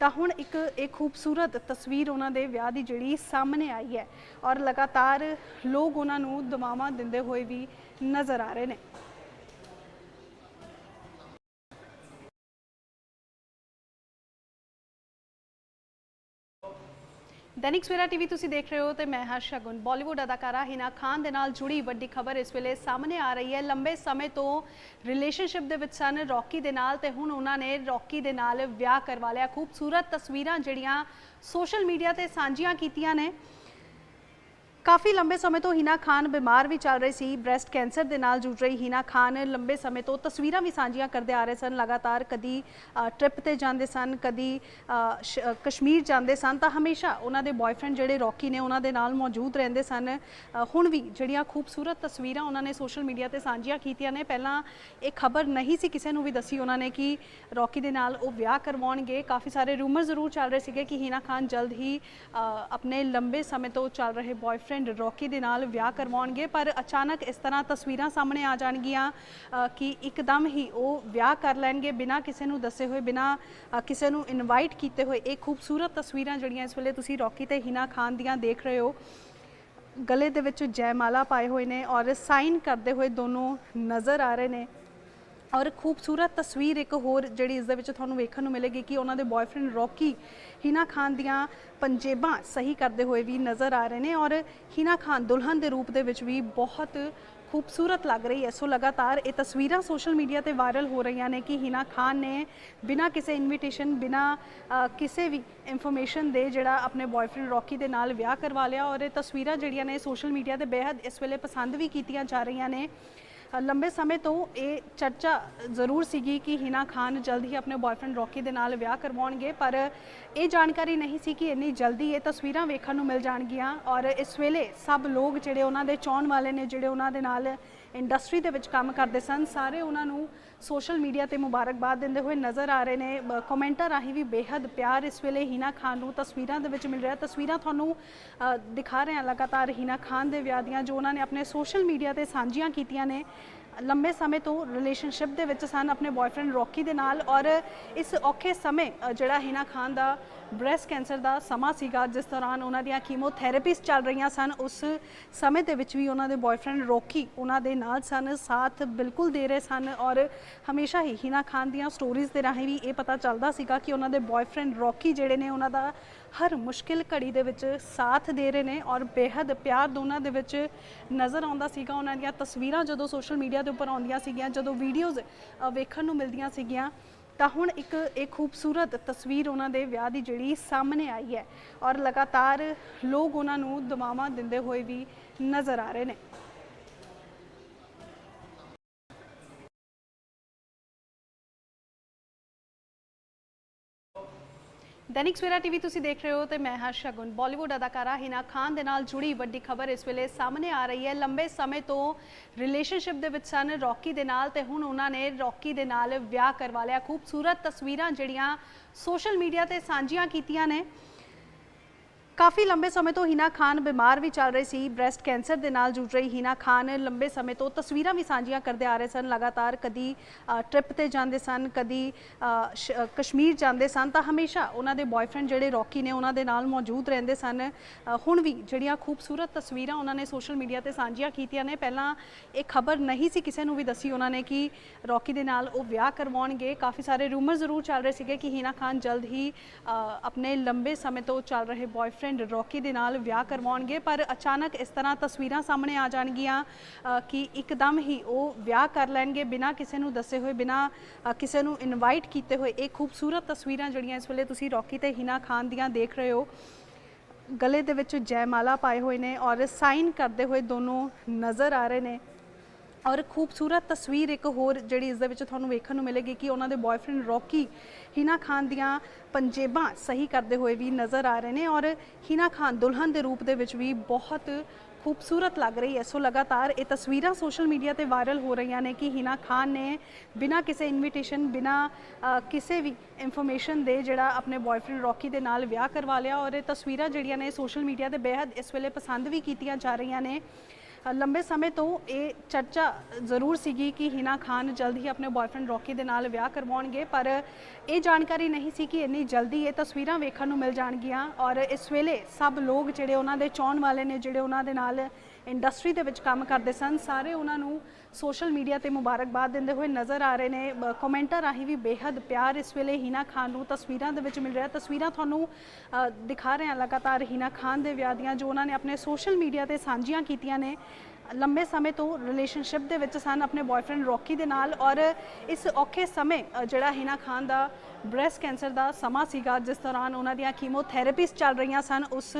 ਤਾਂ ਹੁਣ ਇੱਕ ਇਹ ਖੂਬਸੂਰਤ ਤਸਵੀਰ ਉਹਨਾਂ ਦੇ ਵਿਆਹ ਦੀ ਜਿਹੜੀ ਸਾਹਮਣੇ ਆਈ ਹੈ ਔਰ ਲਗਾਤਾਰ ਲੋਕ ਉਹਨਾਂ ਨੂੰ ਦੁਆਵਾਂ ਦਿੰਦੇ ਹੋਏ ਵੀ ਨਜ਼ਰ ਆ ਰਹੇ ਨੇ। ਦੈਨਿਕ ਸਵੇਰਾ ਟੀਵੀ ਤੁਸੀਂ ਦੇਖ ਰਹੇ ਹੋ ਤੇ ਮੈਂ ਹਾਂ ਸ਼ਗੁਨ। ਬਾਲੀਵੁੱਡ ਅਦਾਕਾਰਾ ਹਿਨਾ ਖਾਨ ਦੇ ਨਾਲ ਜੁੜੀ ਵੱਡੀ ਖਬਰ ਇਸ ਵੇਲੇ ਸਾਹਮਣੇ ਆ ਰਹੀ ਹੈ। ਲੰਬੇ ਸਮੇਂ ਤੋਂ ਰਿਲੇਸ਼ਨਸ਼ਿਪ ਦੇ ਵਿੱਚ ਸਨ ਰੌਕੀ ਦੇ ਨਾਲ ਤੇ ਹੁਣ ਉਹਨਾਂ ਨੇ ਰੌਕੀ ਦੇ ਨਾਲ ਵਿਆਹ ਕਰਵਾ ਲਿਆ। ਖੂਬਸੂਰਤ ਤਸਵੀਰਾਂ ਜਿਹੜੀਆਂ ਸੋਸ਼ਲ ਮੀਡੀਆ ਤੇ ਸਾਂਝੀਆਂ ਕੀਤੀਆਂ ਨੇ। ਕਾਫੀ ਲੰਬੇ ਸਮੇਂ ਤੋਂ ਹਿਨਾ ਖਾਨ ਬਿਮਾਰ ਵੀ ਚੱਲ ਰਹੀ ਸੀ। ਬ੍ਰੈਸਟ ਕੈਂਸਰ ਦੇ ਨਾਲ ਜੂਝ ਰਹੀ ਹਿਨਾ ਖਾਨ ਲੰਬੇ ਸਮੇਂ ਤੋਂ ਤਸਵੀਰਾਂ ਵੀ ਸਾਂਝੀਆਂ ਕਰਦੇ ਆ ਰਹੇ ਸਨ। ਲਗਾਤਾਰ ਕਦੀ ਟ੍ਰਿਪ ਤੇ ਜਾਂਦੇ ਸਨ, ਕਦੀ ਸ਼- ਕਸ਼ਮੀਰ ਜਾਂਦੇ ਸਨ ਤਾਂ ਹਮੇਸ਼ਾ ਉਹਨਾਂ ਦੇ ਬॉयਫ੍ਰੈਂਡ ਜਿਹੜੇ ਰੌਕੀ ਨੇ ਉਹਨਾਂ ਦੇ ਨਾਲ ਮੌਜੂਦ ਰਹਿੰਦੇ ਸਨ। ਹੁਣ ਵੀ ਜਿਹੜੀਆਂ ਖੂਬਸੂਰਤ ਤਸਵੀਰਾਂ ਉਹਨਾਂ ਨੇ ਸੋਸ਼ਲ ਮੀਡੀਆ ਤੇ ਸਾਂਝੀਆਂ ਕੀਤੀਆਂ ਨੇ। ਪਹਿਲਾਂ ਇਹ ਖਬਰ ਨਹੀਂ ਸੀ ਕਿਸੇ ਨੂੰ ਵੀ ਦੱਸੀ ਉਹਨਾਂ ਨੇ ਕਿ ਰੌਕੀ ਦੇ ਨਾਲ ਉਹ ਵਿਆਹ ਕਰਵਾਉਣਗੇ। ਕਾਫੀ ਸਾਰੇ ਰੂਮਰ ਜ਼ਰੂਰ ਚੱਲ ਰਹੇ ਸੀਗੇ ਕਿ ਹਿਨਾ ਖਾਨ ਜਲਦ ਹੀ ਆਪਣੇ ਲੰਬੇ ਸਮੇਂ ਤੋਂ ਚੱਲ ਰਹੇ ਬॉयਫ੍ਰੈਂਡ ਰੌਕੀ ਦੇ ਨਾਲ ਵਿਆਹ ਕਰਵਾਉਣਗੇ, ਪਰ ਅਚਾਨਕ ਇਸ ਤਰ੍ਹਾਂ ਤਸਵੀਰਾਂ ਸਾਹਮਣੇ ਆ ਜਾਣਗੀਆਂ ਕਿ ਇੱਕਦਮ ਹੀ ਉਹ ਵਿਆਹ ਕਰ ਲੈਣਗੇ ਬਿਨਾਂ ਕਿਸੇ ਨੂੰ ਦੱਸੇ ਹੋਏ, ਬਿਨਾਂ ਕਿਸੇ ਨੂੰ ਇਨਵਾਈਟ ਕੀਤੇ ਹੋਏ। ਇਹ ਖੂਬਸੂਰਤ ਤਸਵੀਰਾਂ ਜਿਹੜੀਆਂ ਇਸ ਵੇਲੇ ਤੁਸੀਂ ਰੌਕੀ ਤੇ ਹਿਨਾ ਖਾਨ ਦੀਆਂ ਦੇਖ ਰਹੇ ਹੋ। ਗਲੇ ਦੇ ਵਿੱਚ ਜੈਮਾਲਾ ਪਾਏ ਹੋਏ ਨੇ ਔਰ ਸਾਈਨ ਕਰਦੇ ਹੋਏ ਦੋਨੋਂ ਨਜ਼ਰ ਆ ਰਹੇ ਨੇ। ਔਰ ਖੂਬਸੂਰਤ ਤਸਵੀਰ ਇੱਕ ਹੋਰ ਜਿਹੜੀ ਇਸ ਦੇ ਵਿੱਚ ਤੁਹਾਨੂੰ ਵੇਖਣ ਨੂੰ ਮਿਲੇਗੀ ਕਿ ਉਹਨਾਂ ਦੇ ਬॉयਫ੍ਰੈਂਡ ਰੌਕੀ, ਹੀਨਾ ਖਾਨ ਦੀਆਂ ਪੰਜੇਬਾਂ ਸਹੀ ਕਰਦੇ ਹੋਏ ਵੀ ਨਜ਼ਰ ਆ ਰਹੇ ਨੇ ਔਰ ਹੀਨਾ ਖਾਨ ਦੁਲਹਨ ਦੇ ਰੂਪ ਦੇ ਵਿੱਚ ਵੀ ਬਹੁਤ ਖੂਬਸੂਰਤ ਲੱਗ ਰਹੀ ਹੈ। ਸੋ ਲਗਾਤਾਰ ਇਹ ਤਸਵੀਰਾਂ ਸੋਸ਼ਲ ਮੀਡੀਆ ਤੇ ਵਾਇਰਲ ਹੋ ਰਹੀਆਂ ਨੇ ਕਿ ਹੀਨਾ ਖਾਨ ਨੇ ਬਿਨਾਂ ਕਿਸੇ ਇਨਵੀਟੇਸ਼ਨ ਬਿਨਾਂ ਕਿਸੇ ਵੀ ਇਨਫੋਰਮੇਸ਼ਨ ਦੇ ਜਿਹੜਾ ਆਪਣੇ ਬॉयਫ੍ਰੈਂਡ ਰੌਕੀ ਦੇ ਨਾਲ ਵਿਆਹ ਕਰਵਾ ਲਿਆ ਔਰ ਇਹ ਤਸਵੀਰਾਂ ਜਿਹੜੀਆਂ ਨੇ ਸੋਸ਼ਲ ਮੀਡੀਆ ਤੇ ਬੇਹੱਦ ਇਸ ਵੇਲੇ ਪਸੰਦ ਵੀ ਕੀਤੀਆਂ ਜਾ ਰਹੀਆਂ ਨੇ। ਲੰਬੇ ਸਮੇਂ ਤੋਂ ਇਹ ਚਰਚਾ ਜ਼ਰੂਰ ਸੀਗੀ ਕਿ ਹਿਨਾ ਖਾਨ ਜਲਦ ਹੀ ਆਪਣੇ ਬॉयਫ੍ਰੈਂਡ ਰੌਕੀ ਦੇ ਨਾਲ ਵਿਆਹ ਕਰਵਾਉਣਗੇ, ਪਰ ਇਹ ਜਾਣਕਾਰੀ ਨਹੀਂ ਸੀ ਕਿ ਇੰਨੀ ਜਲਦੀ ਇਹ ਤਸਵੀਰਾਂ ਵੇਖਣ ਨੂੰ ਮਿਲ ਜਾਣਗੀਆਂ ਔਰ ਇਸ ਵੇਲੇ ਸਭ ਲੋਕ ਜਿਹੜੇ ਉਹਨਾਂ ਦੇ ਚਾਹਣ ਵਾਲੇ ਨੇ, ਜਿਹੜੇ ਉਹਨਾਂ ਦੇ ਨਾਲ ਇੰਡਸਟਰੀ ਦੇ ਵਿੱਚ ਕੰਮ ਕਰਦੇ ਸਨ, ਸਾਰੇ ਉਹਨਾਂ ਨੂੰ ਸੋਸ਼ਲ ਮੀਡੀਆ ਤੇ ਮੁਬਾਰਕਬਾਦ ਦਿੰਦੇ ਹੋਏ ਨਜ਼ਰ ਆ ਰਹੇ ਨੇ। ਬ- ਕਮੈਂਟਾਂ ਰਾਹੀਂ ਵੀ ਬੇਹੱਦ ਪਿਆਰ ਇਸ ਵੇਲੇ ਹੀਨਾ ਖਾਨ ਨੂੰ ਤਸਵੀਰਾਂ ਦੇ ਵਿੱਚ ਮਿਲ ਰਿਹਾ। ਤਸਵੀਰਾਂ ਤੁਹਾਨੂੰ ਦਿਖਾ ਰਹੇ ਹਾਂ ਲਗਾਤਾਰ ਹੀਨਾ ਖਾਨ ਦੇ ਵਿਆਹ ਦੀਆਂ ਜੋ ਉਹਨਾਂ ਨੇ ਆਪਣੇ ਸੋਸ਼ਲ ਮੀਡੀਆ ਤੇ ਸਾਂਝੀਆਂ ਕੀਤੀਆਂ ਨੇ। ਲੰਬੇ ਸਮੇਂ ਤੋਂ ਰਿਲੇਸ਼ਨਸ਼ਿਪ ਦੇ ਵਿੱਚ ਸਨ ਆਪਣੇ ਬॉयਫ੍ਰੈਂਡ ਰੌਕੀ ਦੇ ਨਾਲ ਔਰ ਇਸ ਔਖੇ ਸਮੇਂ ਜਿਹੜਾ ਹਿਨਾ ਖਾਨ ਦਾ ਬ੍ਰੈਸਟ ਕੈਂਸਰ ਦਾ ਸਮਾਂ ਸੀਗਾ, ਜਿਸ ਦੌਰਾਨ ਉਹਨਾਂ ਦੀਆਂ ਕੀਮੋਥੈਰੇਪੀਜ਼ ਚੱਲ ਰਹੀਆਂ ਸਨ, ਉਸ ਸਮੇਂ ਦੇ ਵਿੱਚ ਵੀ ਉਹਨਾਂ ਦੇ ਬॉयਫ੍ਰੈਂਡ ਰੌਕੀ ਉਹਨਾਂ ਦੇ ਨਾਲ ਸਨ, ਸਾਥ ਬਿਲਕੁਲ ਦੇ ਰਹੇ ਸਨ ਔਰ ਹਮੇਸ਼ਾ ਹੀ ਹਿਨਾ ਖਾਨ ਦੀਆਂ ਸਟੋਰੀਜ਼ ਦੇ ਰਾਹੀਂ ਵੀ ਇਹ ਪਤਾ ਚੱਲਦਾ ਸੀਗਾ ਕਿ ਉਹਨਾਂ ਦੇ ਬॉयਫ੍ਰੈਂਡ ਰੌਕੀ ਜਿਹੜੇ ਨੇ ਉਹਨਾਂ ਦਾ ਹਰ ਮੁਸ਼ਕਿਲ ਘੜੀ ਦੇ ਵਿੱਚ ਸਾਥ ਦੇ ਰਹੇ ਨੇ ਔਰ ਬੇਹੱਦ ਪਿਆਰ ਦੋਨਾਂ ਦੇ ਵਿੱਚ ਨਜ਼ਰ ਆਉਂਦਾ ਸੀਗਾ ਉਹਨਾਂ ਦੀਆਂ ਤਸਵੀਰਾਂ ਜਦੋਂ ਸੋਸ਼ਲ ਮੀਡੀਆ ਦੇ ਉੱਪਰ ਆਉਂਦੀਆਂ ਸੀਗੀਆਂ, ਜਦੋਂ ਵੀਡੀਓਜ਼ ਵੇਖਣ ਨੂੰ ਮਿਲਦੀਆਂ ਸੀਗੀਆਂ, ਤਾਂ ਹੁਣ ਇੱਕ ਇਹ ਖੂਬਸੂਰਤ ਤਸਵੀਰ ਉਹਨਾਂ ਦੇ ਵਿਆਹ ਦੀ ਜਿਹੜੀ ਸਾਹਮਣੇ ਆਈ ਹੈ ਔਰ ਲਗਾਤਾਰ ਲੋਕ ਉਹਨਾਂ ਨੂੰ ਦੁਆਵਾਂ ਦਿੰਦੇ ਹੋਏ ਵੀ ਨਜ਼ਰ ਆ ਰਹੇ ਨੇ। ਦੈਨਿਕ ਸਵੇਰਾ ਟੀਵੀ ਤੁਸੀਂ ਦੇਖ ਰਹੇ ਹੋ ਤੇ ਮੈਂ ਹਾਂ ਸ਼ਗੁਨ। ਬਾਲੀਵੁੱਡ ਅਦਾਕਾਰਾ ਹਿਨਾ ਖਾਨ ਦੇ ਨਾਲ ਜੁੜੀ ਵੱਡੀ ਖਬਰ ਇਸ ਵੇਲੇ ਸਾਹਮਣੇ ਆ ਰਹੀ ਹੈ। ਲੰਬੇ ਸਮੇਂ ਤੋਂ ਰਿਲੇਸ਼ਨਸ਼ਿਪ ਦੇ ਵਿੱਚ ਸਨ ਰੌਕੀ ਦੇ ਨਾਲ ਤੇ ਹੁਣ ਉਹਨਾਂ ਨੇ ਰੌਕੀ ਦੇ ਨਾਲ ਵਿਆਹ ਕਰਵਾ ਲਿਆ। ਖੂਬਸੂਰਤ ਤਸਵੀਰਾਂ ਜਿਹੜੀਆਂ ਸੋਸ਼ਲ ਮੀਡੀਆ ਤੇ ਸਾਂਝੀਆਂ ਕੀਤੀਆਂ ਨੇ। ਕਾਫੀ ਲੰਬੇ ਸਮੇਂ ਤੋਂ ਹਿਨਾ ਖਾਨ ਬਿਮਾਰ ਵੀ ਚੱਲ ਰਹੀ ਸੀ। ਬ੍ਰੈਸਟ ਕੈਂਸਰ ਦੇ ਨਾਲ ਜੂਝ ਰਹੀ ਹਿਨਾ ਖਾਨ ਲੰਬੇ ਸਮੇਂ ਤੋਂ ਤਸਵੀਰਾਂ ਵੀ ਸਾਂਝੀਆਂ ਕਰਦੇ ਆ ਰਹੇ ਸਨ। ਲਗਾਤਾਰ ਕਦੀ ਟ੍ਰਿਪ ਤੇ ਜਾਂਦੇ ਸਨ, ਕਦੀ ਸ਼- ਕਸ਼ਮੀਰ ਜਾਂਦੇ ਸਨ ਤਾਂ ਹਮੇਸ਼ਾ ਉਹਨਾਂ ਦੇ ਬॉयਫ੍ਰੈਂਡ ਜਿਹੜੇ ਰੌਕੀ ਨੇ ਉਹਨਾਂ ਦੇ ਨਾਲ ਮੌਜੂਦ ਰਹਿੰਦੇ ਸਨ। ਹੁਣ ਵੀ ਜਿਹੜੀਆਂ ਖੂਬਸੂਰਤ ਤਸਵੀਰਾਂ ਉਹਨਾਂ ਨੇ ਸੋਸ਼ਲ ਮੀਡੀਆ ਤੇ ਸਾਂਝੀਆਂ ਕੀਤੀਆਂ ਨੇ। ਪਹਿਲਾਂ ਇਹ ਖਬਰ ਨਹੀਂ ਸੀ ਕਿਸੇ ਨੂੰ ਵੀ ਦੱਸੀ ਉਹਨਾਂ ਨੇ ਕਿ ਰੌਕੀ ਦੇ ਨਾਲ ਉਹ ਵਿਆਹ ਕਰਵਾਉਣਗੇ। ਕਾਫੀ ਸਾਰੇ ਰੂਮਰ ਜ਼ਰੂਰ ਚੱਲ ਰਹੇ ਸੀਗੇ ਕਿ ਹਿਨਾ ਖਾਨ ਜਲਦ ਹੀ ਆਪਣੇ ਲੰਬੇ ਸਮੇਂ ਤੋਂ ਚੱਲ ਰਹੇ ਬॉयਫ੍ਰੈਂਡ ਪਿੰਡ ਰੌਕੀ ਦੇ ਨਾਲ ਵਿਆਹ ਕਰਵਾਉਣਗੇ, ਪਰ ਅਚਾਨਕ ਇਸ ਤਰ੍ਹਾਂ ਤਸਵੀਰਾਂ ਸਾਹਮਣੇ ਆ ਜਾਣਗੀਆਂ ਕਿ ਇੱਕਦਮ ਹੀ ਉਹ ਵਿਆਹ ਕਰ ਲੈਣਗੇ ਬਿਨਾਂ ਕਿਸੇ ਨੂੰ ਦੱਸੇ ਹੋਏ, ਬਿਨਾਂ ਕਿਸੇ ਨੂੰ ਇਨਵਾਈਟ ਕੀਤੇ ਹੋਏ। ਇਹ ਖੂਬਸੂਰਤ ਤਸਵੀਰਾਂ ਜਿਹੜੀਆਂ ਇਸ ਵੇਲੇ ਤੁਸੀਂ ਰੌਕੀ ਤੇ ਹਿਨਾ ਖਾਨ ਦੀਆਂ ਦੇਖ ਰਹੇ ਹੋ। ਗਲੇ ਦੇ ਵਿੱਚ ਜੈਮਾਲਾ ਪਾਏ ਹੋਏ ਨੇ ਔਰ ਸਾਈਨ ਕਰਦੇ ਹੋਏ ਦੋਨੋਂ ਨਜ਼ਰ ਆ ਰਹੇ ਨੇ। ਔਰ ਖੂਬਸੂਰਤ ਤਸਵੀਰ ਇੱਕ ਹੋਰ ਜਿਹੜੀ ਇਸ ਦੇ ਵਿੱਚ ਤੁਹਾਨੂੰ ਵੇਖਣ ਨੂੰ ਮਿਲੇਗੀ ਕਿ ਉਹਨਾਂ ਦੇ ਬॉयਫ੍ਰੈਂਡ ਰੌਕੀ ਹੀਨਾ ਖਾਨ ਦੀਆਂ ਪੰਜੇਬਾਂ ਸਹੀ ਕਰਦੇ ਹੋਏ ਵੀ ਨਜ਼ਰ ਆ ਰਹੇ ਨੇ ਔਰ ਹੀਨਾ ਖਾਨ ਦੁਲਹਨ ਦੇ ਰੂਪ ਦੇ ਵਿੱਚ ਵੀ ਬਹੁਤ ਖੂਬਸੂਰਤ ਲੱਗ ਰਹੀ ਹੈ। ਸੋ ਲਗਾਤਾਰ ਇਹ ਤਸਵੀਰਾਂ ਸੋਸ਼ਲ ਮੀਡੀਆ ਤੇ ਵਾਇਰਲ ਹੋ ਰਹੀਆਂ ਨੇ ਕਿ ਹੀਨਾ ਖਾਨ ਨੇ ਬਿਨਾ ਕਿਸੇ ਇਨਵੀਟੇਸ਼ਨ ਬਿਨਾ ਕਿਸੇ ਵੀ ਇਨਫੋਰਮੇਸ਼ਨ ਦੇ ਜਿਹੜਾ ਆਪਣੇ ਬॉयਫ੍ਰੈਂਡ ਰੌਕੀ ਦੇ ਨਾਲ ਵਿਆਹ ਕਰਵਾ ਲਿਆ ਔਰ ਇਹ ਤਸਵੀਰਾਂ ਜਿਹੜੀਆਂ ਨੇ ਸੋਸ਼ਲ ਮੀਡੀਆ ਤੇ ਬੇहद ਇਸ ਵੇਲੇ ਪਸੰਦ ਵੀ ਕੀਤੀਆਂ ਜਾ ਰਹੀਆਂ ਨੇ। ਲੰਬੇ ਸਮੇਂ ਤੋਂ ਇਹ ਚਰਚਾ ਜ਼ਰੂਰ ਸੀਗੀ ਕਿ ਹਿਨਾ ਖਾਨ ਜਲਦ ਹੀ ਆਪਣੇ ਬॉयਫ੍ਰੈਂਡ ਰੌਕੀ ਦੇ ਨਾਲ ਵਿਆਹ ਕਰਵਾਉਣਗੇ, ਪਰ ਇਹ ਜਾਣਕਾਰੀ ਨਹੀਂ ਸੀ ਕਿ ਇੰਨੀ ਜਲਦੀ ਇਹ ਤਸਵੀਰਾਂ ਵੇਖਣ ਨੂੰ ਮਿਲ ਜਾਣਗੀਆਂ ਔਰ ਇਸ ਵੇਲੇ ਸਭ ਲੋਕ ਜਿਹੜੇ ਉਹਨਾਂ ਦੇ ਚਾਹਣ ਵਾਲੇ ਨੇ, ਜਿਹੜੇ ਉਹਨਾਂ ਦੇ ਨਾਲ ਇੰਡਸਟਰੀ ਦੇ ਵਿੱਚ ਕੰਮ ਕਰਦੇ ਸਨ, ਸਾਰੇ ਉਹਨਾਂ ਨੂੰ ਸੋਸ਼ਲ ਮੀਡੀਆ ਤੇ ਮੁਬਾਰਕਬਾਦ ਦਿੰਦੇ ਹੋਏ ਨਜ਼ਰ ਆ ਰਹੇ ਨੇ। ਬ- ਕਮੈਂਟਾਂ ਰਾਹੀਂ ਵੀ ਬੇਹੱਦ ਪਿਆਰ ਇਸ ਵੇਲੇ ਹੀਨਾ ਖਾਨ ਨੂੰ ਤਸਵੀਰਾਂ ਦੇ ਵਿੱਚ ਮਿਲ ਰਿਹਾ। ਤਸਵੀਰਾਂ ਤੁਹਾਨੂੰ ਦਿਖਾ ਰਹੇ ਹਾਂ ਲਗਾਤਾਰ ਹੀਨਾ ਖਾਨ ਦੇ ਵਿਆਹ ਦੀਆਂ ਜੋ ਉਹਨਾਂ ਨੇ ਆਪਣੇ ਸੋਸ਼ਲ ਮੀਡੀਆ ਤੇ ਸਾਂਝੀਆਂ ਕੀਤੀਆਂ ਨੇ। ਲੰਮੇ ਸਮੇਂ ਤੋਂ ਰਿਲੇਸ਼ਨਸ਼ਿਪ ਦੇ ਵਿੱਚ ਸਨ, ਆਪਣੇ ਬॉयਫ੍ਰੈਂਡ ਰੌਕੀ ਦੇ ਨਾਲ ਔਰ ਇਸ ਔਖੇ ਸਮੇਂ ਜਿਹੜਾ ਹਿਨਾ ਖਾਨ ਦਾ ਬ੍ਰੈਸਟ ਕੈਂਸਰ ਦਾ ਸਮਾਂ ਸੀਗਾ, ਜਿਸ ਦੌਰਾਨ ਉਹਨਾਂ ਦੀਆਂ ਕੀਮੋਥੈਰੇਪੀਜ਼ ਚੱਲ ਰਹੀਆਂ ਸਨ, ਉਸ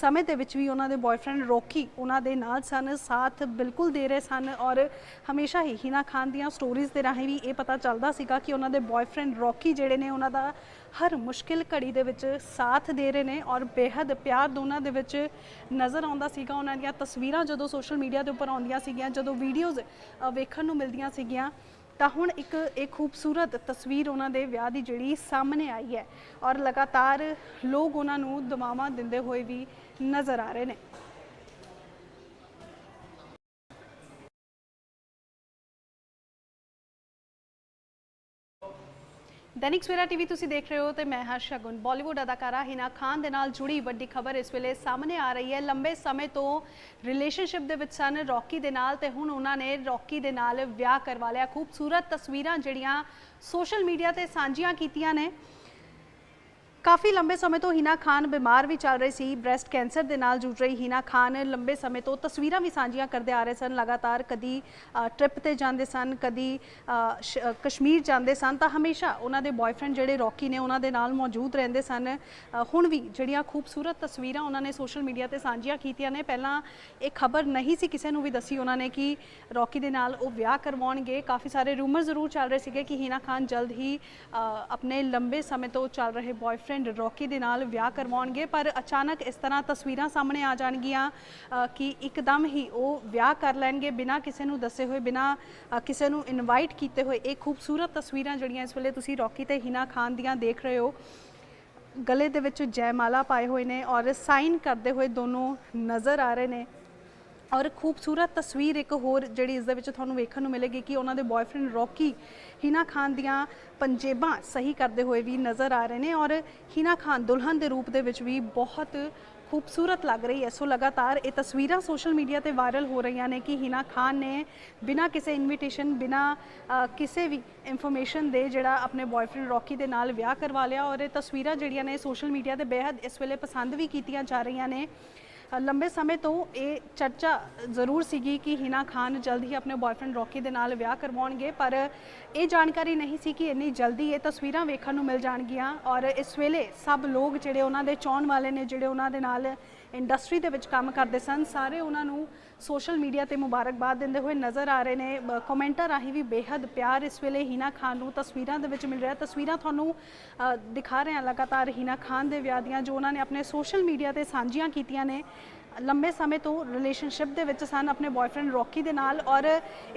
ਸਮੇਂ ਦੇ ਵਿੱਚ ਵੀ ਉਹਨਾਂ ਦੇ ਬॉयਫ੍ਰੈਂਡ ਰੌਕੀ, ਉਹਨਾਂ ਦੇ ਨਾਲ ਸਨ, ਸਾਥ ਬਿਲਕੁਲ ਦੇ ਰਹੇ ਸਨ ਔਰ ਹਮੇਸ਼ਾ ਹੀ ਹਿਨਾ ਖਾਨ ਦੀਆਂ ਸਟੋਰੀਜ਼ ਦੇ ਰਾਹੀਂ ਵੀ ਇਹ ਪਤਾ ਚੱਲਦਾ ਸੀਗਾ ਕਿ ਉਹਨਾਂ ਦੇ ਬॉयਫ੍ਰੈਂਡ ਰੌਕੀ, ਜਿਹੜੇ ਨੇ ਉਹਨਾਂ ਦਾ ਹਰ ਮੁਸ਼ਕਿਲ ਘੜੀ ਦੇ ਵਿੱਚ ਸਾਥ ਦੇ ਰਹੇ ਨੇ ਔਰ ਬੇहद ਪਿਆਰ ਦੋਨਾਂ ਦੇ ਵਿੱਚ ਨਜ਼ਰ ਆਉਂਦਾ ਸੀਗਾ। ਉਹਨਾਂ ਦੀਆਂ ਤਸਵੀਰਾਂ ਜਦੋਂ ਸੋਸ਼ਲ ਮੀਡੀਆ ਦੇ ਉੱਪਰ ਆਉਂਦੀਆਂ ਸੀਗੀਆਂ, ਜਦੋਂ ਵੀਡੀਓਜ਼ ਵੇਖਣ ਨੂੰ ਮਿਲਦੀਆਂ ਸੀਗੀਆਂ, ਤਾਂ ਹੁਣ ਇੱਕ, ਇਹ ਖੂਬਸੂਰਤ ਤਸਵੀਰ ਉਹਨਾਂ ਦੇ ਵਿਆਹ ਦੀ ਜਿਹੜੀ ਸਾਹਮਣੇ ਆਈ ਹੈ ਔਰ ਲਗਾਤਾਰ ਲੋਕ ਉਹਨਾਂ ਨੂੰ ਦੁਆਵਾਂ ਦਿੰਦੇ ਹੋਏ ਵੀ ਨਜ਼ਰ ਆ ਰਹੇ ਨੇ। ਦੈਨਿਕ ਸਵੇਰਾ ਟੀਵੀ ਤੁਸੀਂ ਦੇਖ ਰਹੇ ਹੋ ਤੇ ਮੈਂ ਹਾਂ ਸ਼ਗੁਨ। ਬਾਲੀਵੁੱਡ ਅਦਾਕਾਰਾ ਹਿਨਾ ਖਾਨ ਦੇ ਨਾਲ ਜੁੜੀ ਵੱਡੀ ਖਬਰ ਇਸ ਵੇਲੇ ਸਾਹਮਣੇ ਆ ਰਹੀ ਹੈ। ਲੰਬੇ ਸਮੇਂ ਤੋਂ ਰਿਲੇਸ਼ਨਸ਼ਿਪ ਦੇ ਵਿੱਚ ਸਨ ਰੌਕੀ ਦੇ ਨਾਲ ਤੇ ਹੁਣ ਉਹਨਾਂ ਨੇ ਰੌਕੀ ਦੇ ਨਾਲ ਵਿਆਹ ਕਰਵਾ ਲਿਆ। ਖੂਬਸੂਰਤ ਤਸਵੀਰਾਂ ਜਿਹੜੀਆਂ ਸੋਸ਼ਲ ਮੀਡੀਆ ਤੇ ਸਾਂਝੀਆਂ ਕੀਤੀਆਂ ਨੇ। ਕਾਫੀ ਲੰਬੇ ਸਮੇਂ ਤੋਂ ਹਿਨਾ ਖਾਨ ਬਿਮਾਰ ਵੀ ਚੱਲ ਰਹੀ ਸੀ। ਬ੍ਰੈਸਟ ਕੈਂਸਰ ਦੇ ਨਾਲ ਜੂਝ ਰਹੀ ਹਿਨਾ ਖਾਨ ਲੰਬੇ ਸਮੇਂ ਤੋਂ ਤਸਵੀਰਾਂ ਵੀ ਸਾਂਝੀਆਂ ਕਰਦੇ ਆ ਰਹੇ ਸਨ। ਲਗਾਤਾਰ ਕਦੀ ਟ੍ਰਿਪ ਤੇ ਜਾਂਦੇ ਸਨ, ਕਦੀ ਸ਼- ਕਸ਼ਮੀਰ ਜਾਂਦੇ ਸਨ ਤਾਂ ਹਮੇਸ਼ਾ ਉਹਨਾਂ ਦੇ ਬॉयਫ੍ਰੈਂਡ ਜਿਹੜੇ ਰੌਕੀ ਨੇ ਉਹਨਾਂ ਦੇ ਨਾਲ ਮੌਜੂਦ ਰਹਿੰਦੇ ਸਨ। ਹੁਣ ਵੀ ਜਿਹੜੀਆਂ ਖੂਬਸੂਰਤ ਤਸਵੀਰਾਂ ਉਹਨਾਂ ਨੇ ਸੋਸ਼ਲ ਮੀਡੀਆ ਤੇ ਸਾਂਝੀਆਂ ਕੀਤੀਆਂ ਨੇ। ਪਹਿਲਾਂ ਇਹ ਖਬਰ ਨਹੀਂ ਸੀ ਕਿਸੇ ਨੂੰ ਵੀ ਦੱਸੀ ਉਹਨਾਂ ਨੇ ਕਿ ਰੌਕੀ ਦੇ ਨਾਲ ਉਹ ਵਿਆਹ ਕਰਵਾਉਣਗੇ। ਕਾਫੀ ਸਾਰੇ ਰੂਮਰ ਜ਼ਰੂਰ ਚੱਲ ਰਹੇ ਸੀਗੇ ਕਿ ਹਿਨਾ ਖਾਨ ਜਲਦ ਹੀ ਆਪਣੇ ਲੰਬੇ ਸਮੇਂ ਤੋਂ ਚੱਲ ਰਹੇ ਬॉयਫ੍ਰੈਂਡ ਰੌਕੀ ਦੇ ਨਾਲ ਵਿਆਹ ਕਰਵਾਉਣਗੇ, ਪਰ ਅਚਾਨਕ ਇਸ ਤਰ੍ਹਾਂ ਤਸਵੀਰਾਂ ਸਾਹਮਣੇ ਆ ਜਾਣਗੀਆਂ ਕਿ ਇੱਕਦਮ ਹੀ ਉਹ ਵਿਆਹ ਕਰ ਲੈਣਗੇ ਬਿਨਾਂ ਕਿਸੇ ਨੂੰ ਦੱਸੇ ਹੋਏ, ਬਿਨਾਂ ਕਿਸੇ ਨੂੰ ਇਨਵਾਈਟ ਕੀਤੇ ਹੋਏ। ਇਹ ਖੂਬਸੂਰਤ ਤਸਵੀਰਾਂ ਜਿਹੜੀਆਂ ਇਸ ਵੇਲੇ ਤੁਸੀਂ ਰੌਕੀ ਤੇ ਹਿਨਾ ਖਾਨ ਦੀਆਂ ਦੇਖ ਰਹੇ ਹੋ। ਗਲੇ ਦੇ ਵਿੱਚ ਜੈਮਾਲਾ ਪਾਏ ਹੋਏ ਨੇ ਔਰ ਸਾਈਨ ਕਰਦੇ ਹੋਏ ਦੋਨੋਂ ਨਜ਼ਰ ਆ ਰਹੇ ਨੇ। ਔਰ ਖੂਬਸੂਰਤ ਤਸਵੀਰ ਇੱਕ ਹੋਰ ਜਿਹੜੀ ਇਸ ਦੇ ਵਿੱਚ ਤੁਹਾਨੂੰ ਵੇਖਣ ਨੂੰ ਮਿਲੇਗੀ ਕਿ ਉਹਨਾਂ ਦੇ ਬॉयਫ੍ਰੈਂਡ ਰੌਕੀ, ਹੀਨਾ ਖਾਨ ਦੀਆਂ ਪੰਜੇਬਾਂ ਸਹੀ ਕਰਦੇ ਹੋਏ ਵੀ ਨਜ਼ਰ ਆ ਰਹੇ ਨੇ ਔਰ ਹੀਨਾ ਖਾਨ ਦੁਲਹਨ ਦੇ ਰੂਪ ਦੇ ਵਿੱਚ ਵੀ ਬਹੁਤ ਖੂਬਸੂਰਤ ਲੱਗ ਰਹੀ ਹੈ। ਸੋ ਲਗਾਤਾਰ ਇਹ ਤਸਵੀਰਾਂ ਸੋਸ਼ਲ ਮੀਡੀਆ ਤੇ ਵਾਇਰਲ ਹੋ ਰਹੀਆਂ ਨੇ ਕਿ ਹੀਨਾ ਖਾਨ ਨੇ ਬਿਨਾਂ ਕਿਸੇ ਇਨਵੀਟੇਸ਼ਨ ਬਿਨਾਂ ਕਿਸੇ ਵੀ ਇਨਫੋਰਮੇਸ਼ਨ ਦੇ ਜਿਹੜਾ ਆਪਣੇ ਬॉयਫ੍ਰੈਂਡ ਰੌਕੀ ਦੇ ਨਾਲ ਵਿਆਹ ਕਰਵਾ ਲਿਆ ਔਰ ਇਹ ਤਸਵੀਰਾਂ ਜਿਹੜੀਆਂ ਨੇ ਸੋਸ਼ਲ ਮੀਡੀਆ ਤੇ ਬੇहद ਇਸ ਵੇਲੇ ਪਸੰਦ ਵੀ ਕੀਤੀਆਂ ਜਾ ਰਹੀਆਂ ਨੇ। ਲੰਬੇ ਸਮੇਂ ਤੋਂ ਇਹ ਚਰਚਾ ਜ਼ਰੂਰ ਸੀਗੀ ਕਿ ਹਿਨਾ ਖਾਨ ਜਲਦ ਹੀ ਆਪਣੇ ਬॉयਫ੍ਰੈਂਡ ਰੌਕੀ ਦੇ ਨਾਲ ਵਿਆਹ ਕਰਵਾਉਣਗੇ, ਪਰ ਇਹ ਜਾਣਕਾਰੀ ਨਹੀਂ ਸੀ ਕਿ ਇੰਨੀ ਜਲਦੀ ਇਹ ਤਸਵੀਰਾਂ ਵੇਖਣ ਨੂੰ ਮਿਲ ਜਾਣਗੀਆਂ ਔਰ ਇਸ ਵੇਲੇ ਸਭ ਲੋਕ ਜਿਹੜੇ ਉਹਨਾਂ ਦੇ ਚਾਹਣ ਵਾਲੇ ਨੇ, ਜਿਹੜੇ ਉਹਨਾਂ ਦੇ ਨਾਲ ਇੰਡਸਟਰੀ ਦੇ ਵਿੱਚ ਕੰਮ ਕਰਦੇ ਸਨ, ਸਾਰੇ ਉਹਨਾਂ ਨੂੰ ਸੋਸ਼ਲ ਮੀਡੀਆ ਤੇ ਮੁਬਾਰਕਬਾਦ ਦਿੰਦੇ ਹੋਏ ਨਜ਼ਰ ਆ ਰਹੇ ਨੇ। ਕਮੈਂਟਾਂ ਰਾਹੀਂ ਵੀ ਬੇਹੱਦ ਪਿਆਰ ਇਸ ਵੇਲੇ ਹੀਨਾ ਖਾਨ ਨੂੰ ਤਸਵੀਰਾਂ ਦੇ ਵਿੱਚ ਮਿਲ ਰਿਹਾ। ਤਸਵੀਰਾਂ ਤੁਹਾਨੂੰ ਦਿਖਾ ਰਹੇ ਹਾਂ ਲਗਾਤਾਰ ਹੀਨਾ ਖਾਨ ਦੇ ਵਿਆਹ ਦੀਆਂ ਜੋ ਉਹਨਾਂ ਨੇ ਆਪਣੇ ਸੋਸ਼ਲ ਮੀਡੀਆ ਤੇ ਸਾਂਝੀਆਂ ਕੀਤੀਆਂ ਨੇ। ਲੰਬੇ ਸਮੇਂ ਤੋਂ ਰਿਲੇਸ਼ਨਸ਼ਿਪ ਦੇ ਵਿੱਚ ਸਨ, ਆਪਣੇ ਬॉयਫ੍ਰੈਂਡ ਰੌਕੀ ਦੇ ਨਾਲ ਔਰ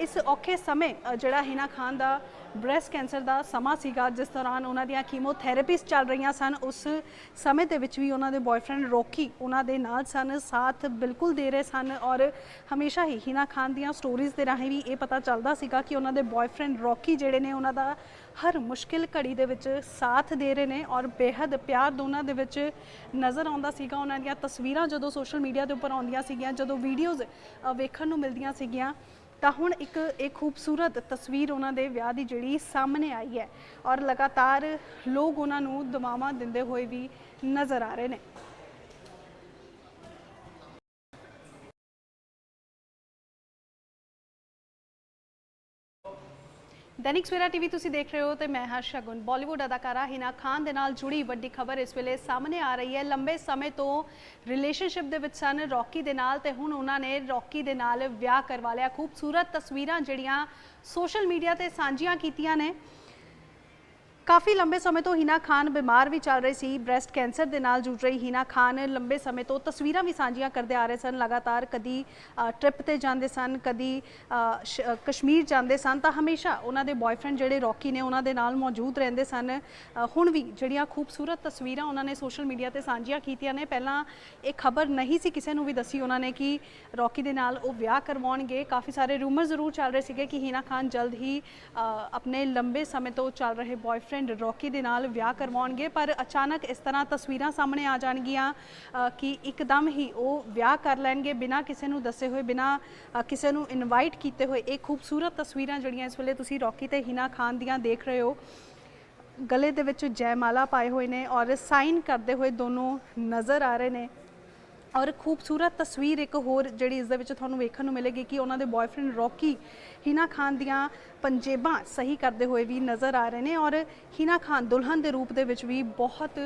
ਇਸ ਔਖੇ ਸਮੇਂ ਜਿਹੜਾ ਹੀਨਾ ਖਾਨ ਦਾ ਬ੍ਰੈਸਟ ਕੈਂਸਰ ਦਾ ਸਮਾਂ ਸੀਗਾ, ਜਿਸ ਦੌਰਾਨ ਉਹਨਾਂ ਦੀਆਂ ਕੀਮੋਥੈਰੇਪੀਜ਼ ਚੱਲ ਰਹੀਆਂ ਸਨ। ਉਸ ਸਮੇਂ ਦੇ ਵਿੱਚ ਵੀ ਉਹਨਾਂ ਦੇ ਬॉयਫ੍ਰੈਂਡ ਰੋਕੀ, ਉਹਨਾਂ ਦੇ ਨਾਲ ਸਨ, ਸਾਥ ਬਿਲਕੁਲ ਦੇ ਰਹੇ ਸਨ ਔਰ ਹਮੇਸ਼ਾ ਹੀ ਹਿਨਾ ਖਾਨ ਦੀਆਂ ਸਟੋਰੀਜ਼ ਦੇ ਰਾਹੀਂ ਵੀ ਇਹ ਪਤਾ ਚੱਲਦਾ ਸੀਗਾ ਕਿ ਉਹਨਾਂ ਦੇ ਬॉयਫ੍ਰੈਂਡ ਰੋਕੀ, ਜਿਹੜੇ ਨੇ ਉਹਨਾਂ ਦਾ ਹਰ ਮੁਸ਼ਕਿਲ ਘੜੀ ਦੇ ਵਿੱਚ ਸਾਥ ਦੇ ਰਹੇ ਨੇ ਔਰ ਬੇहद ਪਿਆਰ ਦੋਨਾਂ ਦੇ ਵਿੱਚ ਨਜ਼ਰ ਆਉਂਦਾ ਸੀਗਾ। ਉਹਨਾਂ ਦੀਆਂ ਤਸਵੀਰਾਂ ਜਦੋਂ ਸੋਸ਼ਲ ਮੀਡੀਆ ਦੇ ਉੱਪਰ ਆਉਂਦੀਆਂ ਸੀਗੀਆਂ, ਜਦੋਂ ਵੀਡੀਓਜ਼ ਵੇਖਣ ਨੂੰ ਮਿਲਦੀਆਂ ਸੀਗੀਆਂ ਤਾਂ ਹੁਣ ਇੱਕ, ਇਹ ਖੂਬਸੂਰਤ ਤਸਵੀਰ ਉਹਨਾਂ ਦੇ ਵਿਆਹ ਦੀ ਜਿਹੜੀ ਸਾਹਮਣੇ ਆਈ ਹੈ ਔਰ ਲਗਾਤਾਰ ਲੋਕ ਉਹਨਾਂ ਨੂੰ ਦੁਆਵਾਂ ਦਿੰਦੇ ਹੋਏ ਵੀ ਨਜ਼ਰ ਆ ਰਹੇ ਨੇ। ਦੈਨਿਕ ਸਵੇਰਾ ਟੀਵੀ ਤੁਸੀਂ ਦੇਖ ਰਹੇ ਹੋ ਤੇ ਮੈਂ ਹਾਂ ਸ਼ਗੁਨ। ਬਾਲੀਵੁੱਡ ਅਦਾਕਾਰਾ ਹਿਨਾ ਖਾਨ ਦੇ ਨਾਲ ਜੁੜੀ ਵੱਡੀ ਖਬਰ ਇਸ ਵੇਲੇ ਸਾਹਮਣੇ ਆ ਰਹੀ ਹੈ। ਲੰਬੇ ਸਮੇਂ ਤੋਂ ਰਿਲੇਸ਼ਨਸ਼ਿਪ ਦੇ ਵਿੱਚ ਸਨ ਰੌਕੀ ਦੇ ਨਾਲ ਤੇ ਹੁਣ ਉਹਨਾਂ ਨੇ ਰੌਕੀ ਦੇ ਨਾਲ ਵਿਆਹ ਕਰਵਾ ਲਿਆ। ਖੂਬਸੂਰਤ ਤਸਵੀਰਾਂ ਜਿਹੜੀਆਂ ਸੋਸ਼ਲ ਮੀਡੀਆ ਤੇ ਸਾਂਝੀਆਂ ਕੀਤੀਆਂ ਨੇ। ਕਾਫੀ ਲੰਬੇ ਸਮੇਂ ਤੋਂ ਹਿਨਾ ਖਾਨ ਬਿਮਾਰ ਵੀ ਚੱਲ ਰਹੀ ਸੀ। ਬ੍ਰੈਸਟ ਕੈਂਸਰ ਦੇ ਨਾਲ ਜੂਝ ਰਹੀ ਹਿਨਾ ਖਾਨ ਲੰਬੇ ਸਮੇਂ ਤੋਂ ਤਸਵੀਰਾਂ ਵੀ ਸਾਂਝੀਆਂ ਕਰਦੇ ਆ ਰਹੇ ਸਨ। ਲਗਾਤਾਰ ਕਦੀ ਟ੍ਰਿਪ ਤੇ ਜਾਂਦੇ ਸਨ, ਕਦੀ ਸ਼- ਕਸ਼ਮੀਰ ਜਾਂਦੇ ਸਨ ਤਾਂ ਹਮੇਸ਼ਾ ਉਹਨਾਂ ਦੇ ਬॉयਫ੍ਰੈਂਡ ਜਿਹੜੇ ਰੌਕੀ ਨੇ ਉਹਨਾਂ ਦੇ ਨਾਲ ਮੌਜੂਦ ਰਹਿੰਦੇ ਸਨ। ਹੁਣ ਵੀ ਜਿਹੜੀਆਂ ਖੂਬਸੂਰਤ ਤਸਵੀਰਾਂ ਉਹਨਾਂ ਨੇ ਸੋਸ਼ਲ ਮੀਡੀਆ ਤੇ ਸਾਂਝੀਆਂ ਕੀਤੀਆਂ ਨੇ। ਪਹਿਲਾਂ ਇਹ ਖਬਰ ਨਹੀਂ ਸੀ ਕਿਸੇ ਨੂੰ ਵੀ ਦੱਸੀ ਉਹਨਾਂ ਨੇ ਕਿ ਰੌਕੀ ਦੇ ਨਾਲ ਉਹ ਵਿਆਹ ਕਰਵਾਉਣਗੇ। ਕਾਫੀ ਸਾਰੇ ਰੂਮਰ ਜ਼ਰੂਰ ਚੱਲ ਰਹੇ ਸੀਗੇ ਕਿ ਹਿਨਾ ਖਾਨ ਜਲਦ ਹੀ ਆਪਣੇ ਲੰਬੇ ਸਮੇਂ ਤੋਂ ਚੱਲ ਰਹੇ ਬॉयਫ੍ਰੈਂਡ ਰੌਕੀ ਦੇ ਨਾਲ ਵਿਆਹ ਕਰਵਾਉਣਗੇ, ਪਰ ਅਚਾਨਕ ਇਸ ਤਰ੍ਹਾਂ ਤਸਵੀਰਾਂ ਸਾਹਮਣੇ ਆ ਜਾਣਗੀਆਂ ਕਿ ਇੱਕਦਮ ਹੀ ਉਹ ਵਿਆਹ ਕਰ ਲੈਣਗੇ ਬਿਨਾਂ ਕਿਸੇ ਨੂੰ ਦੱਸੇ ਹੋਏ, ਬਿਨਾਂ ਕਿਸੇ ਨੂੰ ਇਨਵਾਈਟ ਕੀਤੇ ਹੋਏ। ਇਹ ਖੂਬਸੂਰਤ ਤਸਵੀਰਾਂ ਜਿਹੜੀਆਂ ਇਸ ਵੇਲੇ ਤੁਸੀਂ ਰੌਕੀ ਤੇ ਹਿਨਾ ਖਾਨ ਦੀਆਂ ਦੇਖ ਰਹੇ ਹੋ। ਗਲੇ ਦੇ ਵਿੱਚ ਜੈਮਾਲਾ ਪਾਏ ਹੋਏ ਨੇ ਔਰ ਸਾਈਨ ਕਰਦੇ ਹੋਏ ਦੋਨੋਂ ਨਜ਼ਰ ਆ ਰਹੇ ਨੇ। ਔਰ ਖੂਬਸੂਰਤ ਤਸਵੀਰ ਇੱਕ ਹੋਰ ਜਿਹੜੀ ਇਸ ਦੇ ਵਿੱਚ ਤੁਹਾਨੂੰ ਵੇਖਣ ਨੂੰ ਮਿਲੇਗੀ ਕਿ ਉਹਨਾਂ ਦੇ ਬॉयਫ੍ਰੈਂਡ ਰੌਕੀ, ਹੀਨਾ ਖਾਨ ਦੀਆਂ ਪੰਜੇਬਾਂ ਸਹੀ ਕਰਦੇ ਹੋਏ ਵੀ ਨਜ਼ਰ ਆ ਰਹੇ ਨੇ ਔਰ ਹੀਨਾ ਖਾਨ ਦੁਲਹਨ ਦੇ ਰੂਪ ਦੇ ਵਿੱਚ ਵੀ ਬਹੁਤ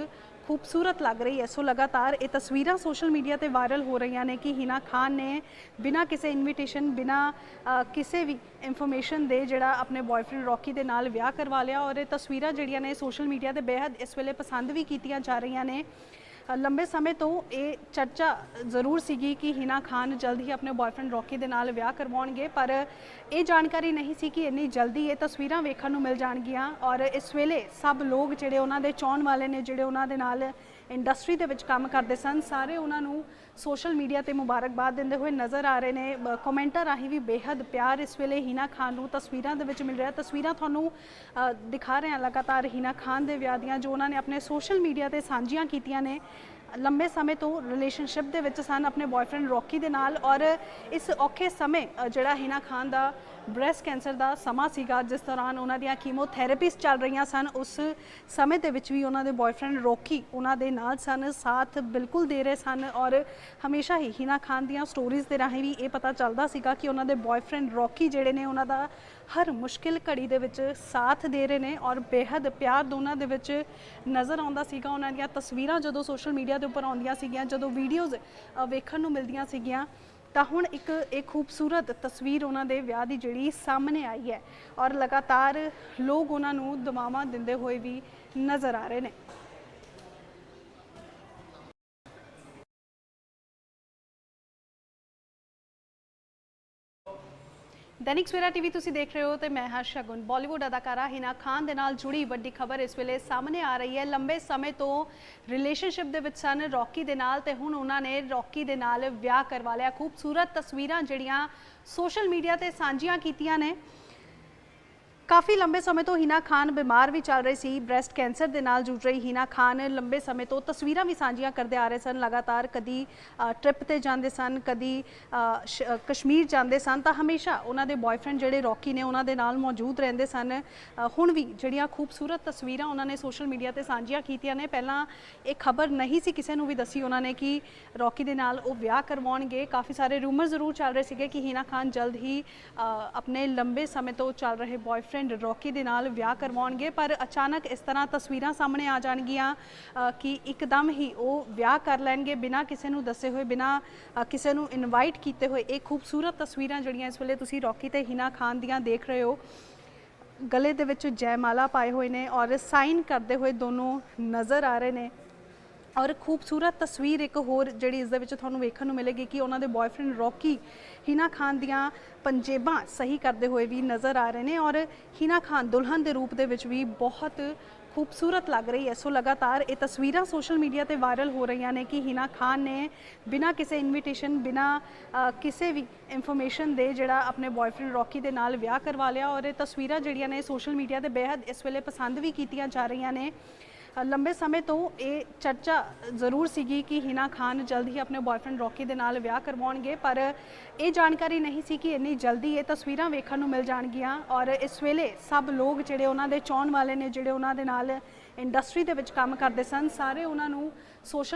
ਖੂਬਸੂਰਤ ਲੱਗ ਰਹੀ ਹੈ। ਸੋ ਲਗਾਤਾਰ ਇਹ ਤਸਵੀਰਾਂ ਸੋਸ਼ਲ ਮੀਡੀਆ ਤੇ ਵਾਇਰਲ ਹੋ ਰਹੀਆਂ ਨੇ ਕਿ ਹੀਨਾ ਖਾਨ ਨੇ ਬਿਨਾਂ ਕਿਸੇ ਇਨਵੀਟੇਸ਼ਨ ਬਿਨਾਂ ਕਿਸੇ ਵੀ ਇਨਫੋਰਮੇਸ਼ਨ ਦੇ ਜਿਹੜਾ ਆਪਣੇ ਬॉयਫ੍ਰੈਂਡ ਰੌਕੀ ਦੇ ਨਾਲ ਵਿਆਹ ਕਰਵਾ ਲਿਆ ਔਰ ਇਹ ਤਸਵੀਰਾਂ ਜਿਹੜੀਆਂ ਨੇ ਸੋਸ਼ਲ ਮੀਡੀਆ ਤੇ ਬੇਹੱਦ ਇਸ ਵੇਲੇ ਪਸੰਦ ਵੀ ਕੀਤੀਆਂ ਜਾ ਰਹੀਆਂ ਨੇ। ਲੰਬੇ ਸਮੇਂ ਤੋਂ ਇਹ ਚਰਚਾ ਜ਼ਰੂਰ ਸੀਗੀ ਕਿ ਹਿਨਾ ਖਾਨ ਜਲਦੀ ਹੀ ਆਪਣੇ ਬॉयਫ੍ਰੈਂਡ ਰੌਕੀ ਦੇ ਨਾਲ ਵਿਆਹ ਕਰਵਾਉਣਗੇ, ਪਰ ਇਹ ਜਾਣਕਾਰੀ ਨਹੀਂ ਸੀ ਕਿ ਇੰਨੀ ਜਲਦੀ ਇਹ ਤਸਵੀਰਾਂ ਵੇਖਣ ਨੂੰ ਮਿਲ ਜਾਣਗੀਆਂ ਔਰ ਇਸ ਵੇਲੇ ਸਭ ਲੋਕ ਜਿਹੜੇ ਉਹਨਾਂ ਦੇ ਚਾਹਣ ਵਾਲੇ ਨੇ, ਜਿਹੜੇ ਉਹਨਾਂ ਦੇ ਨਾਲ ਇੰਡਸਟਰੀ ਦੇ ਵਿੱਚ ਕੰਮ ਕਰਦੇ ਸਨ, ਸਾਰੇ ਉਹਨਾਂ ਨੂੰ ਸੋਸ਼ਲ ਮੀਡੀਆ ਤੇ ਮੁਬਾਰਕਬਾਦ ਦਿੰਦੇ ਹੋਏ ਨਜ਼ਰ ਆ ਰਹੇ ਨੇ। ਕਮੈਂਟਾਂ ਰਾਹੀਂ ਵੀ ਬੇहद ਪਿਆਰ ਇਸ ਵੇਲੇ ਹੀਨਾ ਖਾਨ ਨੂੰ ਤਸਵੀਰਾਂ ਦੇ ਵਿੱਚ ਮਿਲ ਰਿਹਾ। ਤਸਵੀਰਾਂ ਤੁਹਾਨੂੰ ਦਿਖਾ ਰਹੇ ਹਾਂ ਲਗਾਤਾਰ ਹੀਨਾ ਖਾਨ ਦੇ ਵਿਆਹ ਦੀਆਂ, ਜੋ ਉਹਨਾਂ ਨੇ ਆਪਣੇ ਸੋਸ਼ਲ ਮੀਡੀਆ ਤੇ ਸਾਂਝੀਆਂ ਕੀਤੀਆਂ ਨੇ। ਲੰਬੇ ਸਮੇਂ ਤੋਂ ਰਿਲੇਸ਼ਨਸ਼ਿਪ ਦੇ ਵਿੱਚ ਸਨ ਆਪਣੇ ਬॉयਫ੍ਰੈਂਡ ਰੌਕੀ ਦੇ ਨਾਲ ਔਰ ਇਸ ਔਖੇ ਸਮੇਂ ਜਿਹੜਾ ਹਿਨਾ ਖਾਨ ਦਾ ਬ੍ਰੈਸਟ ਕੈਂਸਰ ਦਾ ਸਮਾਂ ਸੀਗਾ, ਜਿਸ ਦੌਰਾਨ ਉਹਨਾਂ ਦੀਆਂ ਕੀਮੋਥੈਰੇਪੀਸ ਚੱਲ ਰਹੀਆਂ ਸਨ। ਉਸ ਸਮੇਂ ਦੇ ਵਿੱਚ ਵੀ ਉਹਨਾਂ ਦੇ ਬॉयਫ੍ਰੈਂਡ ਰੋਕੀ, ਉਹਨਾਂ ਦੇ ਨਾਲ ਸਨ, ਸਾਥ ਬਿਲਕੁਲ ਦੇ ਰਹੇ ਸਨ ਔਰ ਹਮੇਸ਼ਾ ਹੀ ਹਿਨਾ ਖਾਨ ਦੀਆਂ ਸਟੋਰੀਜ਼ ਦੇ ਰਾਹੀਂ ਵੀ ਇਹ ਪਤਾ ਚੱਲਦਾ ਸੀਗਾ ਕਿ ਉਹਨਾਂ ਦੇ ਬॉयਫ੍ਰੈਂਡ ਰੋਕੀ, ਜਿਹੜੇ ਨੇ ਉਹਨਾਂ ਦਾ ਹਰ ਮੁਸ਼ਕਿਲ ਘੜੀ ਦੇ ਵਿੱਚ ਸਾਥ ਦੇ ਰਹੇ ਨੇ ਔਰ ਬੇਹੱਦ ਪਿਆਰ ਦੋਨਾਂ ਦੇ ਵਿੱਚ ਨਜ਼ਰ ਆਉਂਦਾ ਸੀਗਾ। ਉਹਨਾਂ ਦੀਆਂ ਤਸਵੀਰਾਂ ਜਦੋਂ ਸੋਸ਼ਲ ਮੀਡੀਆ ਦੇ ਉੱਪਰ ਆਉਂਦੀਆਂ ਸੀਗੀਆਂ, ਜਦੋਂ ਵੀਡੀਓਜ਼ ਵੇਖਣ ਨੂੰ ਮਿਲਦੀਆਂ ਸੀਗੀਆਂ ਤਾਂ ਹੁਣ ਇੱਕ, ਇਹ ਖੂਬਸੂਰਤ ਤਸਵੀਰ ਉਹਨਾਂ ਦੇ ਵਿਆਹ ਦੀ ਜਿਹੜੀ ਸਾਹਮਣੇ ਆਈ ਹੈ ਔਰ ਲਗਾਤਾਰ ਲੋਕ ਉਹਨਾਂ ਨੂੰ ਦੁਆਵਾਂ ਦਿੰਦੇ ਹੋਏ ਵੀ ਨਜ਼ਰ ਆ ਰਹੇ ਨੇ। ਦੈਨਿਕ ਸਵੇਰਾ ਟੀਵੀ ਤੁਸੀਂ ਦੇਖ ਰਹੇ ਹੋ ਤੇ ਮੈਂ ਹਾਂ ਸ਼ਗੁਨ। ਬਾਲੀਵੁੱਡ ਅਦਾਕਾਰਾ ਹਿਨਾ ਖਾਨ ਦੇ ਨਾਲ ਜੁੜੀ ਵੱਡੀ ਖਬਰ ਇਸ ਵੇਲੇ ਸਾਹਮਣੇ ਆ ਰਹੀ ਹੈ। ਲੰਬੇ ਸਮੇਂ ਤੋਂ ਰਿਲੇਸ਼ਨਸ਼ਿਪ ਦੇ ਵਿੱਚ ਸਨ ਰੌਕੀ ਦੇ ਨਾਲ ਤੇ ਹੁਣ ਉਹਨਾਂ ਨੇ ਰੌਕੀ ਦੇ ਨਾਲ ਵਿਆਹ ਕਰਵਾ ਲਿਆ। ਖੂਬਸੂਰਤ ਤਸਵੀਰਾਂ ਜਿਹੜੀਆਂ ਸੋਸ਼ਲ ਮੀਡੀਆ ਤੇ ਸਾਂਝੀਆਂ ਕੀਤੀਆਂ ਨੇ। ਕਾਫੀ ਲੰਬੇ ਸਮੇਂ ਤੋਂ ਹੀਨਾ ਖਾਨ ਬਿਮਾਰ ਵੀ ਚੱਲ ਰਹੀ ਸੀ। ਬ੍ਰੈਸਟ ਕੈਂਸਰ ਦੇ ਨਾਲ ਜੂਝ ਰਹੀ ਹੀਨਾ ਖਾਨ ਲੰਬੇ ਸਮੇਂ ਤੋਂ ਤਸਵੀਰਾਂ ਵੀ ਸਾਂਝੀਆਂ ਕਰਦੇ ਆ ਰਹੇ ਸਨ। ਲਗਾਤਾਰ ਕਦੀ ਟ੍ਰਿਪ ਤੇ ਜਾਂਦੇ ਸਨ, ਕਦੀ ਸ਼- ਕਸ਼ਮੀਰ ਜਾਂਦੇ ਸਨ ਤਾਂ ਹਮੇਸ਼ਾ ਉਹਨਾਂ ਦੇ ਬॉयਫ੍ਰੈਂਡ ਜਿਹੜੇ ਰੌਕੀ ਨੇ ਉਹਨਾਂ ਦੇ ਨਾਲ ਮੌਜੂਦ ਰਹਿੰਦੇ ਸਨ। ਹੁਣ ਵੀ ਜਿਹੜੀਆਂ ਖੂਬਸੂਰਤ ਤਸਵੀਰਾਂ ਉਹਨਾਂ ਨੇ ਸੋਸ਼ਲ ਮੀਡੀਆ ਤੇ ਸਾਂਝੀਆਂ ਕੀਤੀਆਂ ਨੇ। ਪਹਿਲਾਂ ਇਹ ਖਬਰ ਨਹੀਂ ਸੀ ਕਿਸੇ ਨੂੰ ਵੀ ਦੱਸੀ ਉਹਨਾਂ ਨੇ ਕਿ ਰੌਕੀ ਦੇ ਨਾਲ ਉਹ ਵਿਆਹ ਕਰਵਾਉਣਗੇ। ਕਾਫੀ ਸਾਰੇ ਰੂਮਰ ਜ਼ਰੂਰ ਚੱਲ ਰਹੇ ਸੀਗੇ ਕਿ ਹੀਨਾ ਖਾਨ ਜਲਦ ਹੀ ਆਪਣੇ ਲੰਬੇ ਸਮੇਂ ਤੋਂ ਚੱਲ ਰਹੇ ਬॉयਫ੍ਰੈਂਡ ਰੌਕੀ ਦੇ ਨਾਲ ਵਿਆਹ ਕਰਵਾਉਣਗੇ, ਪਰ ਅਚਾਨਕ ਇਸ ਤਰ੍ਹਾਂ ਤਸਵੀਰਾਂ ਸਾਹਮਣੇ ਆ ਜਾਣਗੀਆਂ ਕਿ ਇੱਕਦਮ ਹੀ ਉਹ ਵਿਆਹ ਕਰ ਲੈਣਗੇ ਬਿਨਾਂ ਕਿਸੇ ਨੂੰ ਦੱਸੇ ਹੋਏ, ਬਿਨਾਂ ਕਿਸੇ ਨੂੰ ਇਨਵਾਈਟ ਕੀਤੇ ਹੋਏ। ਇਹ ਖੂਬਸੂਰਤ ਤਸਵੀਰਾਂ ਜਿਹੜੀਆਂ ਇਸ ਵੇਲੇ ਤੁਸੀਂ ਰੌਕੀ ਤੇ ਹਿਨਾ ਖਾਨ ਦੀਆਂ ਦੇਖ ਰਹੇ ਹੋ। ਗਲੇ ਦੇ ਵਿੱਚ ਜੈਮਾਲਾ ਪਾਏ ਹੋਏ ਨੇ ਔਰ ਸਾਈਨ ਕਰਦੇ ਹੋਏ ਦੋਨੋਂ ਨਜ਼ਰ ਆ ਰਹੇ ਨੇ। ਔਰ ਖੂਬਸੂਰਤ ਤਸਵੀਰ ਇੱਕ ਹੋਰ ਜਿਹੜੀ ਇਸ ਦੇ ਵਿੱਚ ਤੁਹਾਨੂੰ ਵੇਖਣ ਨੂੰ ਮਿਲੇਗੀ ਕਿ ਉਹਨਾਂ ਦੇ ਬॉयਫ੍ਰੈਂਡ ਰੌਕੀ, ਹੀਨਾ ਖਾਨ ਦੀਆਂ ਪੰਜੇਬਾਂ ਸਹੀ ਕਰਦੇ ਹੋਏ ਵੀ ਨਜ਼ਰ ਆ ਰਹੇ ਨੇ ਔਰ ਹੀਨਾ ਖਾਨ ਦੁਲਹਨ ਦੇ ਰੂਪ ਦੇ ਵਿੱਚ ਵੀ ਬਹੁਤ ਖੂਬਸੂਰਤ ਲੱਗ ਰਹੀ ਹੈ। ਸੋ ਲਗਾਤਾਰ ਇਹ ਤਸਵੀਰਾਂ ਸੋਸ਼ਲ ਮੀਡੀਆ ਤੇ ਵਾਇਰਲ ਹੋ ਰਹੀਆਂ ਨੇ ਕਿ ਹੀਨਾ ਖਾਨ ਨੇ ਬਿਨਾ ਕਿਸੇ ਇਨਵੀਟੇਸ਼ਨ ਬਿਨਾ ਕਿਸੇ ਵੀ ਇਨਫੋਰਮੇਸ਼ਨ ਦੇ ਜਿਹੜਾ ਆਪਣੇ ਬॉयਫ੍ਰੈਂਡ ਰੌਕੀ ਦੇ ਨਾਲ ਵਿਆਹ ਕਰਵਾ ਲਿਆ ਔਰ ਇਹ ਤਸਵੀਰਾਂ ਜਿਹੜੀਆਂ ਨੇ ਸੋਸ਼ਲ ਮੀਡੀਆ ਤੇ ਬੇहद ਇਸ ਵੇਲੇ ਪਸੰਦ ਵੀ ਕੀਤੀਆਂ ਜਾ ਰਹੀਆਂ ਨੇ। ਲੰਬੇ ਸਮੇਂ ਤੋਂ ਇਹ ਚਰਚਾ ਜ਼ਰੂਰ ਸੀਗੀ ਕਿ ਹਿਨਾ ਖਾਨ ਜਲਦ ਹੀ ਆਪਣੇ ਬॉयਫ੍ਰੈਂਡ ਰੌਕੀ ਦੇ ਨਾਲ ਵਿਆਹ ਕਰਵਾਉਣਗੇ, ਪਰ ਇਹ ਜਾਣਕਾਰੀ ਨਹੀਂ ਸੀ ਕਿ ਇੰਨੀ ਜਲਦੀ ਇਹ ਤਸਵੀਰਾਂ ਵੇਖਣ ਨੂੰ ਮਿਲ ਜਾਣਗੀਆਂ ਔਰ ਇਸ ਵੇਲੇ ਸਭ ਲੋਕ ਜਿਹੜੇ ਉਹਨਾਂ ਦੇ ਚਾਹਣ ਵਾਲੇ ਨੇ, ਜਿਹੜੇ ਉਹਨਾਂ ਦੇ ਨਾਲ ਇੰਡਸਟਰੀ ਦੇ ਵਿੱਚ ਕੰਮ ਕਰਦੇ ਸਨ, ਸਾਰੇ ਉਹਨਾਂ ਨੂੰ ਸੋਸ਼ਲ